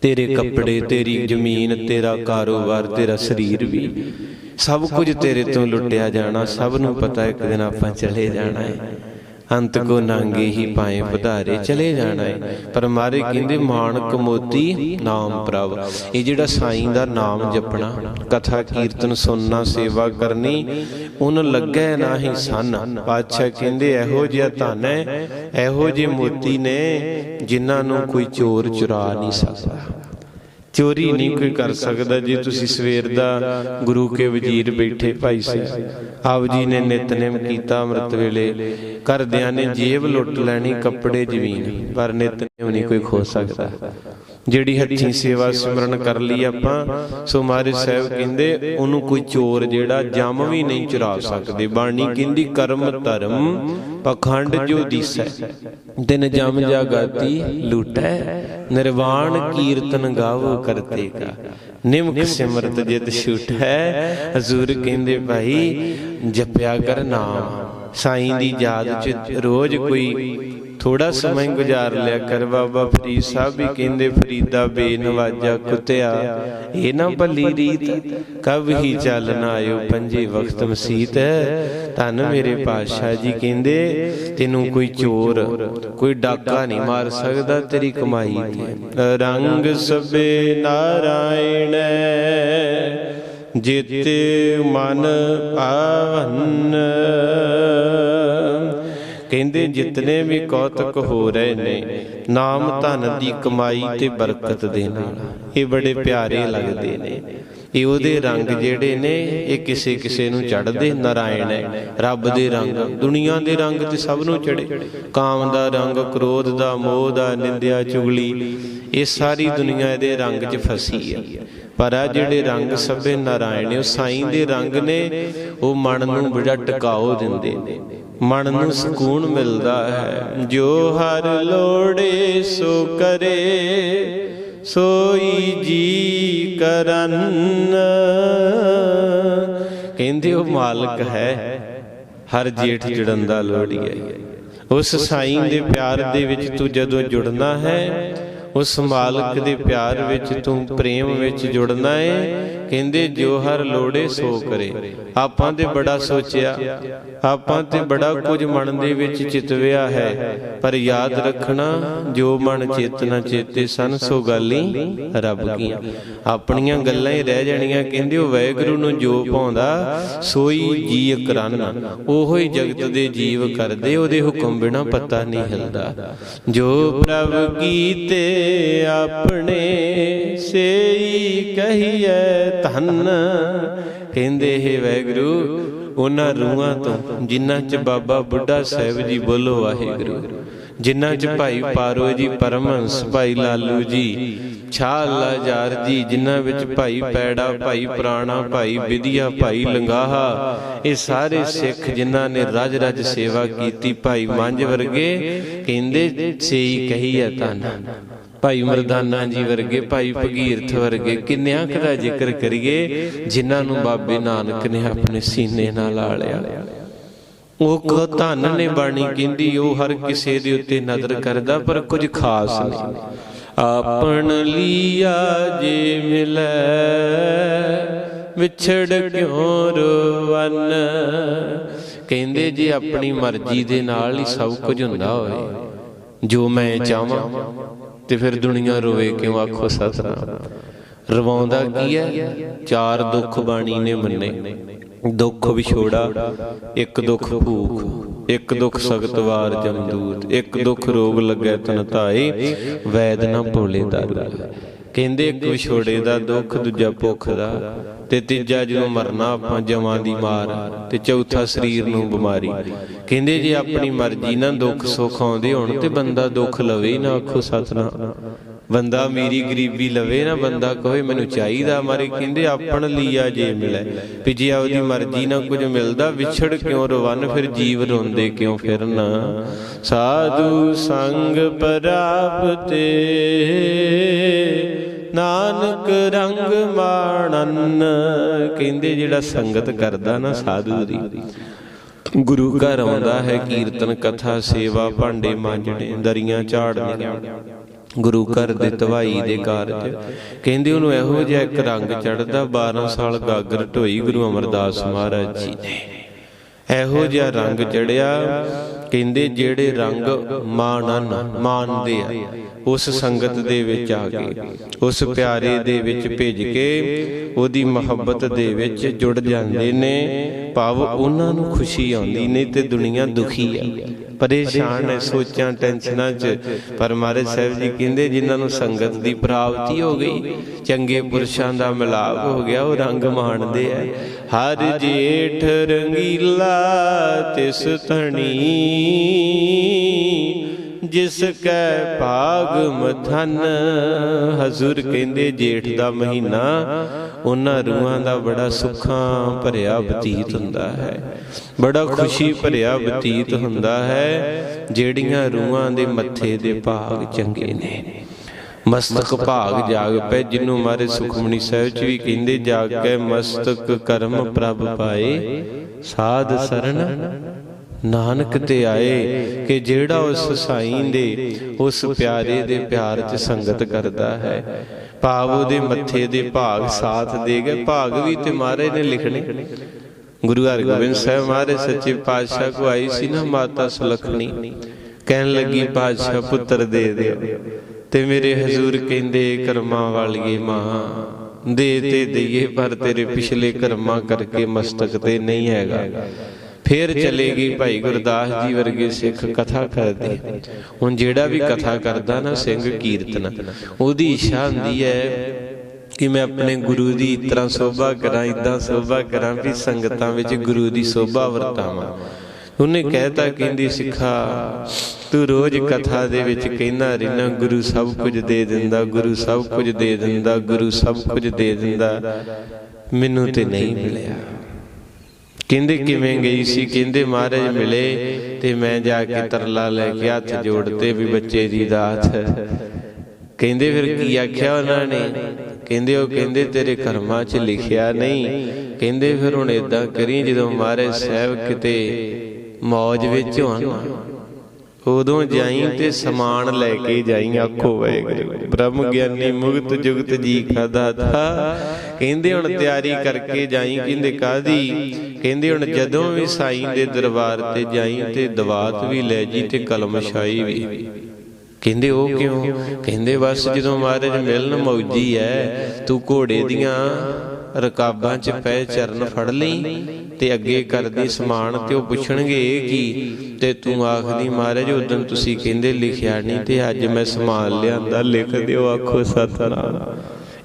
[SPEAKER 1] ਤੇਰੇ ਕੱਪੜੇ, ਤੇਰੀ ਜ਼ਮੀਨ, ਤੇਰਾ ਕਾਰੋਬਾਰ, ਤੇਰਾ ਸਰੀਰ ਵੀ। ਸਭ ਕੁਝ ਤੇਰੇ ਤੋਂ ਲੁੱਟਿਆ ਜਾਣਾ, ਸਭ ਨੂੰ ਪਤਾ ਇੱਕ ਦਿਨ ਆਪਾਂ ਚਲੇ ਜਾਣਾ ਹੈ। ਅੰਤ ਕੋ ਨਾਂਗੇ ਹੀ ਪਾਏ ਵਧਾਰੇ ਚਲੇ ਜਾਣਾ ਹੈ ਪਰ ਮਾਰੇ ਕਹਿੰਦੇ ਮਾਨਕ ਮੋਤੀ ਨਾਮ ਪ੍ਰਭ। ਇਹ ਜਿਹੜਾ ਸਾਈਂ ਦਾ ਨਾਮ ਜਪਣਾ, ਕਥਾ ਕੀਰਤਨ ਸੁਣਨਾ, ਸੇਵਾ ਕਰਨੀ ਉਹਨ ਲੱਗੈ ਨਾਹੀ ਸੰਨ। ਪਾਤਸ਼ਾਹ ਕਹਿੰਦੇ, ਇਹੋ ਜਿਹਾ ਧਨ ਹੈ, ਇਹੋ ਜਿਹੇ ਮੋਤੀ ਨੇ, ਜਿਨ੍ਹਾਂ ਨੂੰ ਕੋਈ ਚੋਰ ਚੁਰਾ ਨਹੀਂ ਸਕਦਾ। ਚੋਰੀ ਨਹੀਂ ਕੋਈ ਕਰ ਸਕਦਾ ਜੇ ਤੁਸੀਂ ਸਵੇਰ ਦਾ ਗੁਰੂ ਕੇ ਵਜ਼ੀਰ ਬੈਠੇ ਭਾਈ ਸਾਹਿਬ। ਆਪ ਜੀ ਨੇ ਨਿਤਨੇਮ ਕੀਤਾ ਅੰਮ੍ਰਿਤ ਵੇਲੇ। ਕਰਦਿਆਂ ਨੇ ਜੇਬ ਲੁੱਟ ਲੈਣੀ ਕੱਪੜੇ ਜ਼ਮੀਨ। ਪਰ ਨਿਤਨੇਮ ਨਹੀਂ ਕੋਈ ਖੋ ਸਕਦਾ। ਜਿਹੜੀ ਹੱਥੀਂ ਸੇਵਾ ਸਿਮਰਨ ਕਰ ਲਈ ਆਪਾਂ, ਸੋ ਮਾਰੇ ਸਾਹਿਬ ਕਹਿੰਦੇ, ਉਹਨੂੰ ਕੋਈ ਚੋਰ ਜਿਹੜਾ ਜੰਮ ਵੀ ਨਹੀਂ ਚੁਰਾ ਸਕਦੇ, ਬਾਣੀ ਕਹਿੰਦੀ ਕਰਮ ਧਰਮ ਪਖੰਡ ਜੋ ਦੀਸੈ, ਦਿਨ ਜਮ ਜਾਗਾਤੀ ਲੂਟੈ, ਨਿਰਵਾਣ ਕੀਰਤਨ ਗਾਵੋ ਕਰਤੇ ਕਾ, ਨਿਮਕ ਸਿਮਰਤ ਜਿਤ ਛੂਟੈ, ਹਜ਼ੂਰ ਕਹਿੰਦੇ ਭਾਈ, ਜਪਿਆ ਕਰ ਨਾਮ, ਸਾਈਂ ਦੀ ਯਾਦ ਚ ਰੋਜ਼ ਕੋਈ ਥੋੜਾ ਸਮਾਂ ਹੀ ਗੁਜ਼ਾਰ ਲਿਆ ਕਰ ਬਾਬਾ ਫਰੀਦ ਸਾਹਿਬ ਵੀ ਕਹਿੰਦੇ, ਫਰੀਦਾ ਬੇਨਵਾਜਾ ਕੁੱਤਿਆ, ਇਹ ਨਾ ਭਲੀ ਰੀਤ, ਕਬ ਹੀ ਚੱਲਣ ਆਇਓ ਪੰਜੇ ਵਕਤ ਮਸੀਤ ਧੰਨ ਮੇਰੇ ਪਾਤਸ਼ਾਹ ਜੀ ਕਹਿੰਦੇ, ਤੈਨੂੰ ਕੋਈ ਚੋਰ, ਕੋਈ ਡਾਕਾ ਨਹੀਂ ਮਾਰ ਸਕਦਾ, ਤੇਰੀ ਕਮਾਈ ਤੇ ਰੰਗ ਸਬੇ ਨਾਰਾਇਣ ਜਿਤ ਮਨ ਪਾਵਨ ਕਹਿੰਦੇ ਜਿਤਨੇ ਵੀ ਕੌਤਕ ਹੋ ਰਹੇ ਨੇ ਨਾਮ ਧਨ ਦੀ ਕਮਾਈ ਤੇ ਬਰਕਤ ਦੇ ਨਾਲ ਇਹ ਬੜੇ ਪਿਆਰੇ ਲੱਗਦੇ ਨੇ। ਇਹ ਉਹਦੇ ਰੰਗ ਜਿਹੜੇ ਨੇ ਇਹ ਕਿਸੇ ਕਿਸੇ ਨੂੰ ਚੜਦੇ ਨਾਰਾਇਣ ਹੈ ਰੱਬ ਦੇ ਰੰਗ ਦੁਨੀਆ ਦੇ ਰੰਗ ਤੇ ਸਭ ਨੂੰ ਚੜੇ ਕਾਮ ਦਾ ਰੰਗ ਕ੍ਰੋਧ ਦਾ ਮੋਹ ਦਾ ਨਿੰਦਿਆ ਚੁਗਲੀ। ਇਹ ਸਾਰੀ ਦੁਨੀਆ ਇਹਦੇ ਰੰਗ 'ਚ ਫਸੀ ਹੈ ਪਰ ਆ ਜਿਹੜੇ ਰੰਗ ਸਭੇ ਨਾਰਾਇਣ ਉਹ ਸਾਈਂ ਦੇ ਰੰਗ ਨੇ ਉਹ ਮਨ ਨੂੰ ਬੜਾ ਟਿਕਾਓ ਦਿੰਦੇ ਨੇ। ਮਨ ਨੂੰ ਸਕੂਨ ਮਿਲਦਾ ਹੈ। ਜੋ ਹਰ ਲੋੜੇ ਸੋ ਕਰੇ ਸੋਈ ਜੀ ਕਰਨ। ਕਹਿੰਦੇ ਉਹ ਮਾਲਕ ਹੈ ਹਰ ਜੇਠ ਜੜੰਦਾ ਲੋੜੀ ਹੈ ਉਸ ਸਾਈਂ ਦੇ ਪਿਆਰ ਦੇ ਵਿੱਚ ਤੂੰ ਜਦੋਂ ਜੁੜਨਾ ਹੈ ਉਸ ਮਾਲਕ ਦੇ ਪਿਆਰ ਵਿੱਚ ਤੂੰ ਪ੍ਰੇਮ ਵਿੱਚ ਜੁੜਨਾ ਹੈ ਕਹਿੰਦੇ, ਜੋ ਹਰ ਲੋੜੇ ਸੋ ਕਰੇ। ਆਪਾਂ ਤੇ ਬੜਾ ਸੋਚਿਆ, ਆਪਾਂ ਤੇ ਬੜਾ ਕੁਝ ਮਨ ਦੇ ਵਿੱਚ ਚਿਤਵਿਆ ਹੈ, ਪਰ ਯਾਦ ਰੱਖਣਾ, ਜੋ ਮਨ ਚੇਤਨਾ ਚੇਤੇ ਸਨ, ਸੋ ਗਾਲੀ ਰੱਬ ਕੀਆਂ। ਆਪਣੀਆਂ ਗੱਲਾਂ ਹੀ ਰਹਿ ਜਾਣੀਆਂ, ਕਹਿੰਦੇ, ਉਹ ਵੈਗੁਰੂ ਨੂੰ ਜੋ ਪਾਉਂਦਾ, ਸੋਈ ਜੀ ਕਰਨ ਉਹੋ ਹੀ ਜਗਤ ਦੇ ਜੀਵ ਕਰਦੇ, ਉਹਦੇ ਹੁਕਮ ਬਿਨਾ ਪਤਾ ਨਹੀਂ ਹਿਲਦਾ। ਜੋ ਪ੍ਰਭ ਕੀਤੇ ਆਪਣੇ, ਸੇਈ ਕਹੀਏ ਧਨ ਕਹਿੰਦੇ ਇਹ ਵੈਗੁਰੂ, ਉਹਨਾਂ ਰੂਹਾਂ ਤੋਂ, ਜਿਨ੍ਹਾਂ ਚ ਬਾਬਾ ਬੁੱਢਾ ਸਾਹਿਬ ਜੀ ਬੋਲੋ ਵਾਹਿਗੁਰੂ, ਜਿਨ੍ਹਾਂ ਚ ਭਾਈ ਪਾਰੋ ਜੀ ਪਰਮਹੰਸ, ਭਾਈ ਲਾਲੂ ਜੀ, ਛਾਲਾ ਜਾਰ ਜੀ, ਜਿਨ੍ਹਾਂ ਵਿੱਚ ਭਾਈ ਪੈੜਾ, ਭਾਈ ਪ੍ਰਾਣਾ, ਭਾਈ ਵਿਧਿਆ, ਭਾਈ ਲੰਗਾਹਾ, ਇਹ ਸਾਰੇ ਸਿੱਖ ਜਿਨ੍ਹਾਂ ਨੇ ਰਜ ਰਜ ਸੇਵਾ ਕੀਤੀ ਭਾਈ ਮੰਝ ਵਰਗੇ, ਕਹਿੰਦੇ ਸੇਈ ਕਹੀ ਹੈ ਤਨ ਭਾਈ ਮਰਦਾਨਾ ਜੀ ਵਰਗੇ, ਭਾਈ ਭਗੀਰਥ ਵਰਗੇ, ਕਿੰਨਿਆਂ ਕੁ ਦਾ ਜ਼ਿਕਰ ਕਰੀਏ, ਜਿਨ੍ਹਾਂ ਨੂੰ ਬਾਬੇ ਨਾਨਕ ਨੇ ਆਪਣੇ ਸੀਨੇ ਨਾਲ ਲਾ ਲਿਆ ਉਹ ਕੋ ਧਨ ਨੇ ਬਾਣੀ ਕਹਿੰਦੀ, ਉਹ ਹਰ ਕਿਸੇ ਦੇ ਉੱਤੇ ਨਜ਼ਰ ਕਰਦਾ, ਪਰ ਕੁਝ ਖਾਸ ਨਹੀਂ। ਆਪਣ ਲੀਆ ਜੇ ਮਿਲੈ, ਵਿਛੜ ਕਿਉਂ ਰਵਨ? ਕਹਿੰਦੇ ਜੇ ਆਪਣੀ ਮਰਜ਼ੀ ਦੇ ਨਾਲ ਹੀ ਸਭ ਕੁਝ ਹੁੰਦਾ ਹੋਵੇ ਜੋ ਮੈਂ ਚਾਹਾਂ ਤੇ ਫਿਰ ਦੁਨੀਆ ਰੋਵੇ ਕਿਉਂ? ਆਖੋ ਸਤਨਾਮ। ਰਵਾਉਂਦਾ ਕੀ ਹੈ? ਚਾਰ ਦੁੱਖ ਬਾਣੀ ਨੇ ਮੰਨੇ। ਦੁੱਖ ਵਿਛੋੜਾ, ਇੱਕ ਦੁੱਖ ਭੂਖ, ਇੱਕ ਦੁੱਖ ਸਖਤ ਵਾਰ ਜਮਦੂਤ, ਇੱਕ ਦੁੱਖ ਰੋਗ ਲੱਗੈ ਤਨ ਧਾਏ, ਵੈਦ ਨਾ ਭੋਲੇ ਦਾਰੂ ਕਹਿੰਦੇ ਇੱਕ ਵਿਛੋੜੇ ਦਾ ਦੁੱਖ ਦੂਜਾ ਭੁੱਖ ਦਾ ਤੇ ਤੀਜਾ ਜਦੋਂ ਮਰਨਾ ਆਪਾਂ ਜਮਾਂ ਦੀ ਮਾਰ ਤੇ ਚੌਥਾ ਸਰੀਰ ਨੂੰ ਬਿਮਾਰੀ। ਕਹਿੰਦੇ ਜੇ ਆਪਣੀ ਮਰਜ਼ੀ ਨਾਲ ਦੁੱਖ ਸੁੱਖ ਆਉਂਦੇ ਹੋਣ ਤੇ ਬੰਦਾ ਦੁੱਖ ਲਵੇ ਨਾ ਆਖੋ ਸਤਨਾਮ। ਬੰਦਾ ਮੇਰੀ ਗਰੀਬੀ ਲਵੇ ਨਾ, ਬੰਦਾ ਕਹੇ ਮੈਨੂੰ ਚਾਹੀਦਾ ਮਾਰੇ, ਕਹਿੰਦੇ ਆਪਣ ਲੀਆ ਜੇ ਮਿਲੇ। ਵੀ ਜੇ ਆਪਦੀ ਮਰਜ਼ੀ ਨਾਲ ਕੁਝ ਮਿਲਦਾ, ਵਿਛੜ ਕਿਉਂ ਰਵਨ, ਫਿਰ ਜੀਵ ਰੋਂਦੇ ਕਿਉਂ ਫਿਰਨ? ਸਾਧੂ ਸੰਗ ਪ੍ਰਾਪਤੇ, ਨਾਨਕ ਰੰਗ ਮਾਣਨ, ਕਹਿੰਦੇ ਜਿਹੜਾ ਸੰਗਤ ਕਰਦਾ ਨਾ ਸਾਧੂ ਦੀ। ਗੁਰੂ ਘਰ ਆਉਂਦਾ ਹੈ, ਕੀਰਤਨ, ਕਥਾ, ਸੇਵਾ, ਭਾਂਡੇ ਮਾਂਜਣੇ, ਦਰੀਆਂ ਝਾੜਨੀਆਂ। ਗੁਰੂ ਘਰ ਦੇ ਤਵਾਈ ਦੇ ਕਾਰਜ। ਕਹਿੰਦੇ ਉਹਨੂੰ ਇਹੋ ਜਿਹਾ ਇੱਕ ਰੰਗ ਚੜਦਾ 12 ਸਾਲ ਗਾਗਰ ਢੋਈ ਗੁਰੂ ਅਮਰਦਾਸ ਮਹਾਰਾਜ ਜੀ ਨੇ। ਇਹੋ ਜਿਹਾ ਰੰਗ ਚੜਿਆ ਕਹਿੰਦੇ ਜਿਹੜੇ ਰੰਗ ਮਾਣਨ, ਮਾਣਦੇ ਆ, ਉਸ ਸੰਗਤ ਦੇ ਵਿੱਚ ਆ ਕੇ ਉਸ ਪਿਆਰੇ ਦੇ ਵਿੱਚ ਭਿੱਜ ਕੇ ਉਹਦੀ ਮੁਹੱਬਤ ਦੇ ਵਿੱਚ ਜੁੜ ਜਾਂਦੇ ਨੇ, ਭਾਵ ਉਹਨਾਂ ਨੂੰ ਖੁਸ਼ੀ ਆਉਂਦੀ, ਨਹੀਂ ਤੇ ਦੁਨੀਆ ਦੁਖੀ ਹੈ ਪਰੇਸ਼ਾਨ ਹੈ ਸੋਚਾਂ ਟੈਨਸ਼ਨਾਂ 'ਚ। ਪਰ ਮਹਾਰਾਜ ਸਾਹਿਬ ਜੀ ਕਹਿੰਦੇ ਜਿਨ੍ਹਾਂ ਨੂੰ ਸੰਗਤ ਦੀ ਪ੍ਰਾਪਤੀ ਹੋ ਗਈ ਚੰਗੇ ਪੁਰਸ਼ਾਂ ਦਾ ਮਿਲਾਪ ਹੋ ਗਿਆ ਉਹ ਰੰਗ ਮਾਣਦੇ ਆ। ਹਰ ਜੇਠ ਰੰਗੀਲਾ ਤਿਸ ਧਣੀ। ਜਿਸ ਕੈ ਭਾਗ ਮਥਨ, ਹਜ਼ੂਰ ਕਹਿੰਦੇ ਜੇਠ ਦਾ ਮਹੀਨਾ, ਉਹਨਾਂ ਰੂਹਾਂ ਦਾ ਬੜਾ ਸੁੱਖਾਂ ਭਰਿਆ ਬਤੀਤ ਹੁੰਦਾ ਹੈ। ਬੜਾ ਖੁਸ਼ੀ ਭਰਿਆ ਬਤੀਤ ਹੁੰਦਾ ਹੈ, ਜਿਹੜੀਆਂ ਰੂਹਾਂ ਦੇ ਮੱਥੇ ਦੇ ਭਾਗ ਚੰਗੇ ਨੇ। ਮਸਤਕ ਭਾਗ ਜਾਗ ਪੈ, ਜਿਨੂੰ ਮਾਰੇ ਸੁਖਮਣੀ ਸਾਹਿਬ ਚ ਵੀ ਕਹਿੰਦੇ, ਜਾਗ ਕੇ ਮਸਤਕ ਕਰਮ ਪ੍ਰਭ ਪਾਏ, ਸਾਧ ਸਰਨ ਨਾਨਕ ਤੇ ਆਏ ਕਿ ਜਿਹੜਾ ਉਸ ਸਾਈਂ ਦੇ, ਉਸ ਪਿਆਰੇ ਦੇ ਪਿਆਰ 'ਚ ਸੰਗਤ ਕਰਦਾ ਹੈ। ਭਾਵ ਉਹਦੇ ਮੱਥੇ ਦੇ ਭਾਗ ਸਾਥ ਦੇ ਗਏ, ਭਾਗ ਵੀ ਤੇ ਮਹਾਰਾਜ ਨੇ ਲਿਖਣੇ। ਗੁਰੂ ਹਰਗੋਬਿੰਦ ਸਾਹਿਬ ਮਹਾਰਾਜ ਸੱਚੇ ਪਾਤਸ਼ਾਹ ਕੋ ਆਈ ਸੀ ਨਾ, ਮਾਤਾ ਸੁਲਖਣੀ। ਕਹਿਣ ਲੱਗੀ, ਪਾਤਸ਼ਾਹ, ਪੁੱਤਰ ਦੇ ਦਿਓ। ਤੇ ਮੇਰੇ ਹਜ਼ੂਰ ਕਹਿੰਦੇ, ਕਰਮਾਂ ਵਾਲੀਏ ਮਾਂ, ਦੇ ਤੇ ਦਈਏ, ਪਰ ਤੇਰੇ ਪਿਛਲੇ ਕਰਮਾਂ ਕਰਕੇ ਮਸਤਕ ਤੇ ਨਹੀਂ ਹੈਗਾ। ਫੇਰ ਚਲੇਗੀ ਭਾਈ ਗੁਰਦਾਸ ਜੀ ਵਰਗੇ ਸਿੱਖ ਕਥਾ ਕਰਦੇ ਹੁਣ ਜਿਹੜਾ ਵੀ ਕਥਾ ਕਰਦਾ ਨਾ ਸਿੰਘ ਕੀਰਤਨ ਉਹਦੀ ਇੱਛਾ ਹੁੰਦੀ ਹੈ ਕਿ ਮੈਂ ਆਪਣੇ ਗੁਰੂ ਦੀ ਤਰ੍ਹਾਂ ਸੋਭਾ ਕਰਾਂ ਇਦਾਂ ਸੋਭਾ ਕਰਾਂ ਵੀ ਸੰਗਤਾਂ ਵਿੱਚ ਗੁਰੂ ਦੀ ਸੋਭਾ ਵਰਤਾਵਾਂ। ਉਹਨੇ ਕਹਿਤਾ ਕਹਿੰਦੀ ਸਿੱਖਾ ਤੂੰ ਰੋਜ਼ ਕਥਾ ਦੇ ਵਿੱਚ ਕਹਿੰਦਾ ਰਹਿਣਾ ਗੁਰੂ ਸਭ ਕੁਝ ਦੇ ਦਿੰਦਾ ਗੁਰੂ ਸਭ ਕੁਝ ਦੇ ਦਿੰਦਾ ਗੁਰੂ ਸਭ ਕੁਝ ਦੇ ਦਿੰਦਾ। ਮੈਨੂੰ ਤੇ ਨਹੀਂ ਮਿਲਿਆ। ਕਹਿੰਦੇ ਕਿਵੇਂ ਗਈ ਸੀ? ਕਹਿੰਦੇ ਮਹਾਰਾਜ ਮਿਲੇ ਤੇ ਮੈਂ ਜਾ ਕੇ ਤਰਲਾ ਲੈ ਕੇ ਹੱਥ ਜੋੜਤੇ ਵੀ ਬੱਚੇ ਦੀ ਦਾਤ। ਕਹਿੰਦੇ ਫਿਰ ਕੀ ਆਖਿਆ ਉਹਨਾਂ ਨੇ? ਕਹਿੰਦੇ ਉਹ ਕਹਿੰਦੇ ਤੇਰੇ ਕਰਮਾਂ 'ਚ ਲਿਖਿਆ ਨਹੀਂ। ਕਹਿੰਦੇ ਫਿਰ ਹੁਣ ਇਦਾਂ ਕਰੀ ਜਦੋਂ ਮਹਾਰਾਜ ਸਾਹਿਬ ਕਿਤੇ ਮੌਜ ਵਿੱਚ ਹੋਣ। ਉਦੋਂ ਜਾਈ ਤੇ ਸਮਾਨ ਲੈ ਕੇ ਜਾਈ ਆਖੋ ਵਾਹਿਗੁਰੂ। ਬ੍ਰਹਮ ਗਿਆਨੀ ਮੁਕਤ ਜੁਗਤ ਜੀ ਕਾ ਦਾਤਾ ਕਹਿੰਦੇ ਹੁਣ ਤਿਆਰੀ ਕਰਕੇ ਜਾਈ ਕਹਿੰਦੇ ਕਾਦੀ ਕਹਿੰਦੇ? ਹੁਣ ਜਦੋਂ ਵੀ ਸਾਈਂ ਦੇ ਦਰਬਾਰ ਤੇ ਜਾਈ ਤੇ ਦਵਾਤ ਵੀ ਲੈ ਜੀ ਤੇ ਕਲਮ ਛਾਈ ਵੀ। ਕਹਿੰਦੇ ਉਹ ਕਿਉਂ? ਕਹਿੰਦੇ ਬਸ ਜਦੋਂ ਮਹਾਰਾਜ ਮਿਲਣ ਮੌਜੀ ਐ ਤੂੰ ਘੋੜੇ ਦੀਆਂ ਰਕਾਬਾਂ 'ਚ ਪੈ ਚਰਨ ਫੜ ਲਈ ਤੇ ਅੱਗੇ ਕਰਦੀ ਸਮਾਨ ਤੇ ਉਹ ਪੁੱਛਣਗੇ ਇਹ ਕੀ? ਤੇ ਤੂੰ ਆਖਦੀ ਮਹਾਰਾਜ ਉਦੋਂ ਤੁਸੀਂ ਕਹਿੰਦੇ ਲਿਖਿਆ ਨਹੀਂ ਤੇ ਅੱਜ ਮੈਂ ਸਮਾਨ ਲਿਆਂਦਾ ਲਿਖ ਦਿਓ ਆਖੋ ਸਤਨਾਮ।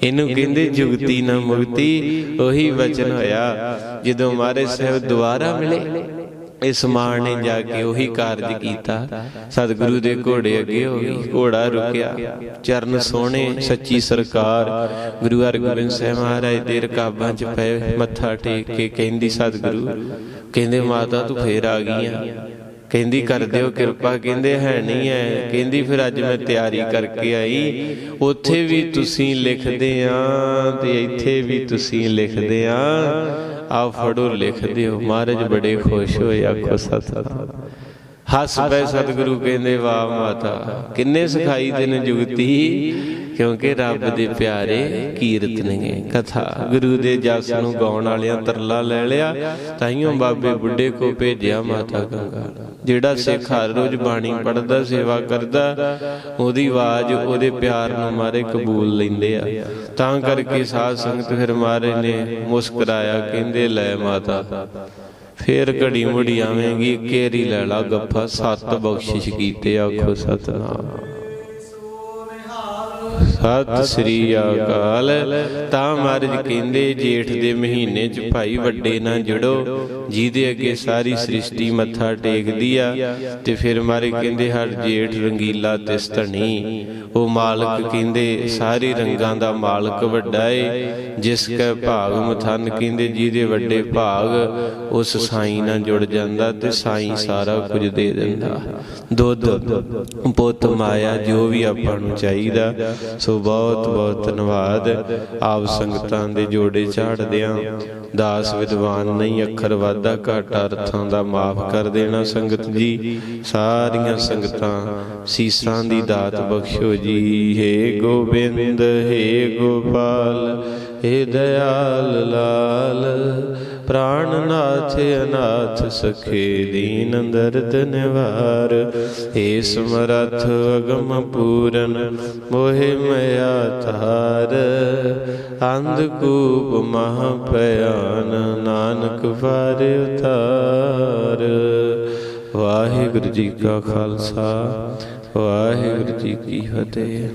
[SPEAKER 1] ਇਹਨੂੰ ਕਹਿੰਦੇ ਜੁਗਤੀ ਨਾ ਮੁਕਤੀ ਉਹੀ ਵਚਨ ਹੋਇਆ। ਜਦੋਂ ਮਹਾਰਾਜ ਸਾਹਿਬ ਦੁਬਾਰਾ ਮਿਲੇ ਇਸ ਮਾਣ ਨੇ ਜਾ ਕੇ ਉਹੀ ਕਾਰਜ ਕੀਤਾ। ਸਤਿਗੁਰੂ ਦੇ ਘੋੜੇ ਅੱਗੇ ਹੋ ਗਈ ਘੋੜਾ ਰੁਕਿਆ। ਚਰਨ ਸੋਹਣੇ ਸੱਚੀ ਸਰਕਾਰ। ਗੁਰੂ ਹਰਗੋਬਿੰਦ ਸਾਹਿਬ ਮਹਾਰਾਜ ਦੇ ਰਕਾਬਾਂ 'ਚ ਪਏ ਮੱਥਾ ਟੇਕ ਕੇ ਕਹਿੰਦੀ ਸਤਿਗੁਰੂ। ਕਹਿੰਦੇ ਮਾਤਾ ਤੂੰ ਫੇਰ ਆ ਗਈ ਆ ਕਹਿੰਦੀ ਕਰ ਦਿਓ ਕਿਰਪਾ ਕਹਿੰਦੇ ਹੈ ਨਹੀਂ ਹੈ। ਕਹਿੰਦੀ ਫਿਰ ਅੱਜ ਮੈਂ ਤਿਆਰੀ ਕਰਕੇ ਆਈ। ਉੱਥੇ ਵੀ ਤੁਸੀਂ ਲਿਖਦੇ ਆ ਤੇ ਇੱਥੇ ਵੀ ਤੁਸੀਂ ਲਿਖਦੇ ਆ। ਆ। ਫੜੋ ਲਿਖ ਦਿਓ। ਮਹਾਰਾਜ ਬੜੇ ਖੁਸ਼ ਹੋਏ ਆਖੋ ਸਤਿ ਹੱਸ ਪਏ ਸਤਿਗੁਰੂ ਕਹਿੰਦੇ ਵਾਹ ਮਾਤਾ। ਕਿੰਨੇ ਸਿਖਾਈ ਤੈਨੂੰ ਜੁਗਤੀ। ਕਿਉਂਕਿ ਰੱਬ ਦੇ ਪਿਆਰੇ ਕੀਰਤਨਗੇ ਕਥਾ। ਗੁਰੂ ਦੇ ਜਸ ਨੂੰ ਗਾਉਣ ਵਾਲਿਆਂ ਤਰਲਾ ਲੈ ਲਿਆ, ਤਾਈਓ ਬਾਬੇ ਬੁੱਢੇ ਕੋ ਭੇਜਿਆ ਮਾਤਾ ਗੰਗਾ। ਜਿਹੜਾ ਸਿੱਖ ਹਰ ਰੋਜ਼ ਬਾਣੀ ਪੜਦਾ ਸੇਵਾ ਕਰਦਾ, ਉਹਦੀ ਆਵਾਜ਼ ਉਹਦੇ ਪਿਆਰ ਨੂੰ ਮਾਰੇ ਕਬੂਲ ਲੈਂਦੇ ਆ। ਤਾਂ ਕਰਕੇ ਸਾਧ ਸੰਗਤ ਫਿਰ ਮਾਰੇ ਨੇ ਮੁਸਕਰਾਇਆ, ਕਹਿੰਦੇ, ਲੈ ਮਾਤਾ, ਫੇਰ ਘੜੀ ਮੁੜੀ ਆਵੇਂਗੀ ਕੇਰੀ ਲੈ ਲਾ ਗੱਫਾ, ਸੱਤ ਬਖਸ਼ਿਸ਼ ਕੀਤੇ, ਆਖੋ ਸਤਨਾਮ। ਸਤਿ ਸ੍ਰੀ ਅਕਾਲ। ਤਾਂ ਮਹਾਰਾਜ ਕਹਿੰਦੇ ਜੇਠ ਦੇ ਮਹੀਨੇ ਚ ਭਾਈ ਵੱਡੇ ਨਾ ਜੜੋ। ਜਿਹਦੇ ਅੱਗੇ ਸਾਰੀ ਸ੍ਰਿਸ਼ਟੀ ਮੱਥਾ ਟੇਕਦੀ ਆ ਤੇ ਫਿਰ ਮਾਰੇ ਕਹਿੰਦੇ ਹਰ ਜੇਠ ਰੰਗੀਲਾ ਤਿਸ ਧਣੀ ਉਹ ਮਾਲਕ ਕਹਿੰਦੇ ਸਾਰੇ ਰੰਗਾਂ ਦਾ ਮਾਲਕ ਵੱਡਾ ਏ। ਜਿਸ ਕੈ ਭਾਗ ਮਥਨ ਕਹਿੰਦੇ ਜਿਹਦੇ ਵੱਡੇ ਭਾਗ ਉਸ ਸਾਈਂ ਨਾਲ ਜੁੜ ਜਾਂਦਾ ਤੇ ਸਾਈਂ ਸਾਰਾ ਕੁਝ ਦੇ ਦਿੰਦਾ। ਦੁੱਧ ਪੁੱਤ ਮਾਇਆ ਜੋ ਵੀ ਆਪਾਂ ਨੂੰ ਚਾਹੀਦਾ। ਸੋ ਬਹੁਤ ਬਹੁਤ ਧੰਨਵਾਦ। ਆਪ ਸੰਗਤਾਂ ਦੇ ਜੋੜੇ ਝਾੜਦਿਆਂ ਦਾਸ ਵਿਦਵਾਨ ਨਹੀਂ ਅੱਖਰ ਵਾਧਾ ਘਾਟਾ ਅਰਥਾਂ ਦਾ ਮਾਫ ਕਰ ਦੇਣਾ ਸੰਗਤ ਜੀ। ਸਾਰੀਆਂ ਸੰਗਤਾਂ ਸੀਸਾਂ ਦੀ ਦਾਤ ਬਖਸ਼ੋ ਜੀ। ਹੇ ਗੋਬਿੰਦ, ਹੇ ਗੋਪਾਲ, ਹੇ ਦਇਆਲ ਲਾਲ ਪ੍ਰਾਨਨਾਥ ਅਨਾਥ ਸਖੇ ਦੀਨ ਦਰਦ ਨਿਵਾਰ। ਏ ਸਮਰਥ ਅਗਮ ਪੂਰਨ, ਮੋਹਿ ਮਇਆ ਤਾਰ ਅੰਧਕੂਪ ਮਹਾ ਭਿਆਨ, ਨਾਨਕ ਫਾਰ ਉਤਾਰ। ਵਾਹਿਗੁਰੂ ਜੀ ਕਾ ਖਾਲਸਾ, ਵਾਹਿਗੁਰੂ ਜੀ ਕੀ ਫਤਿਹ।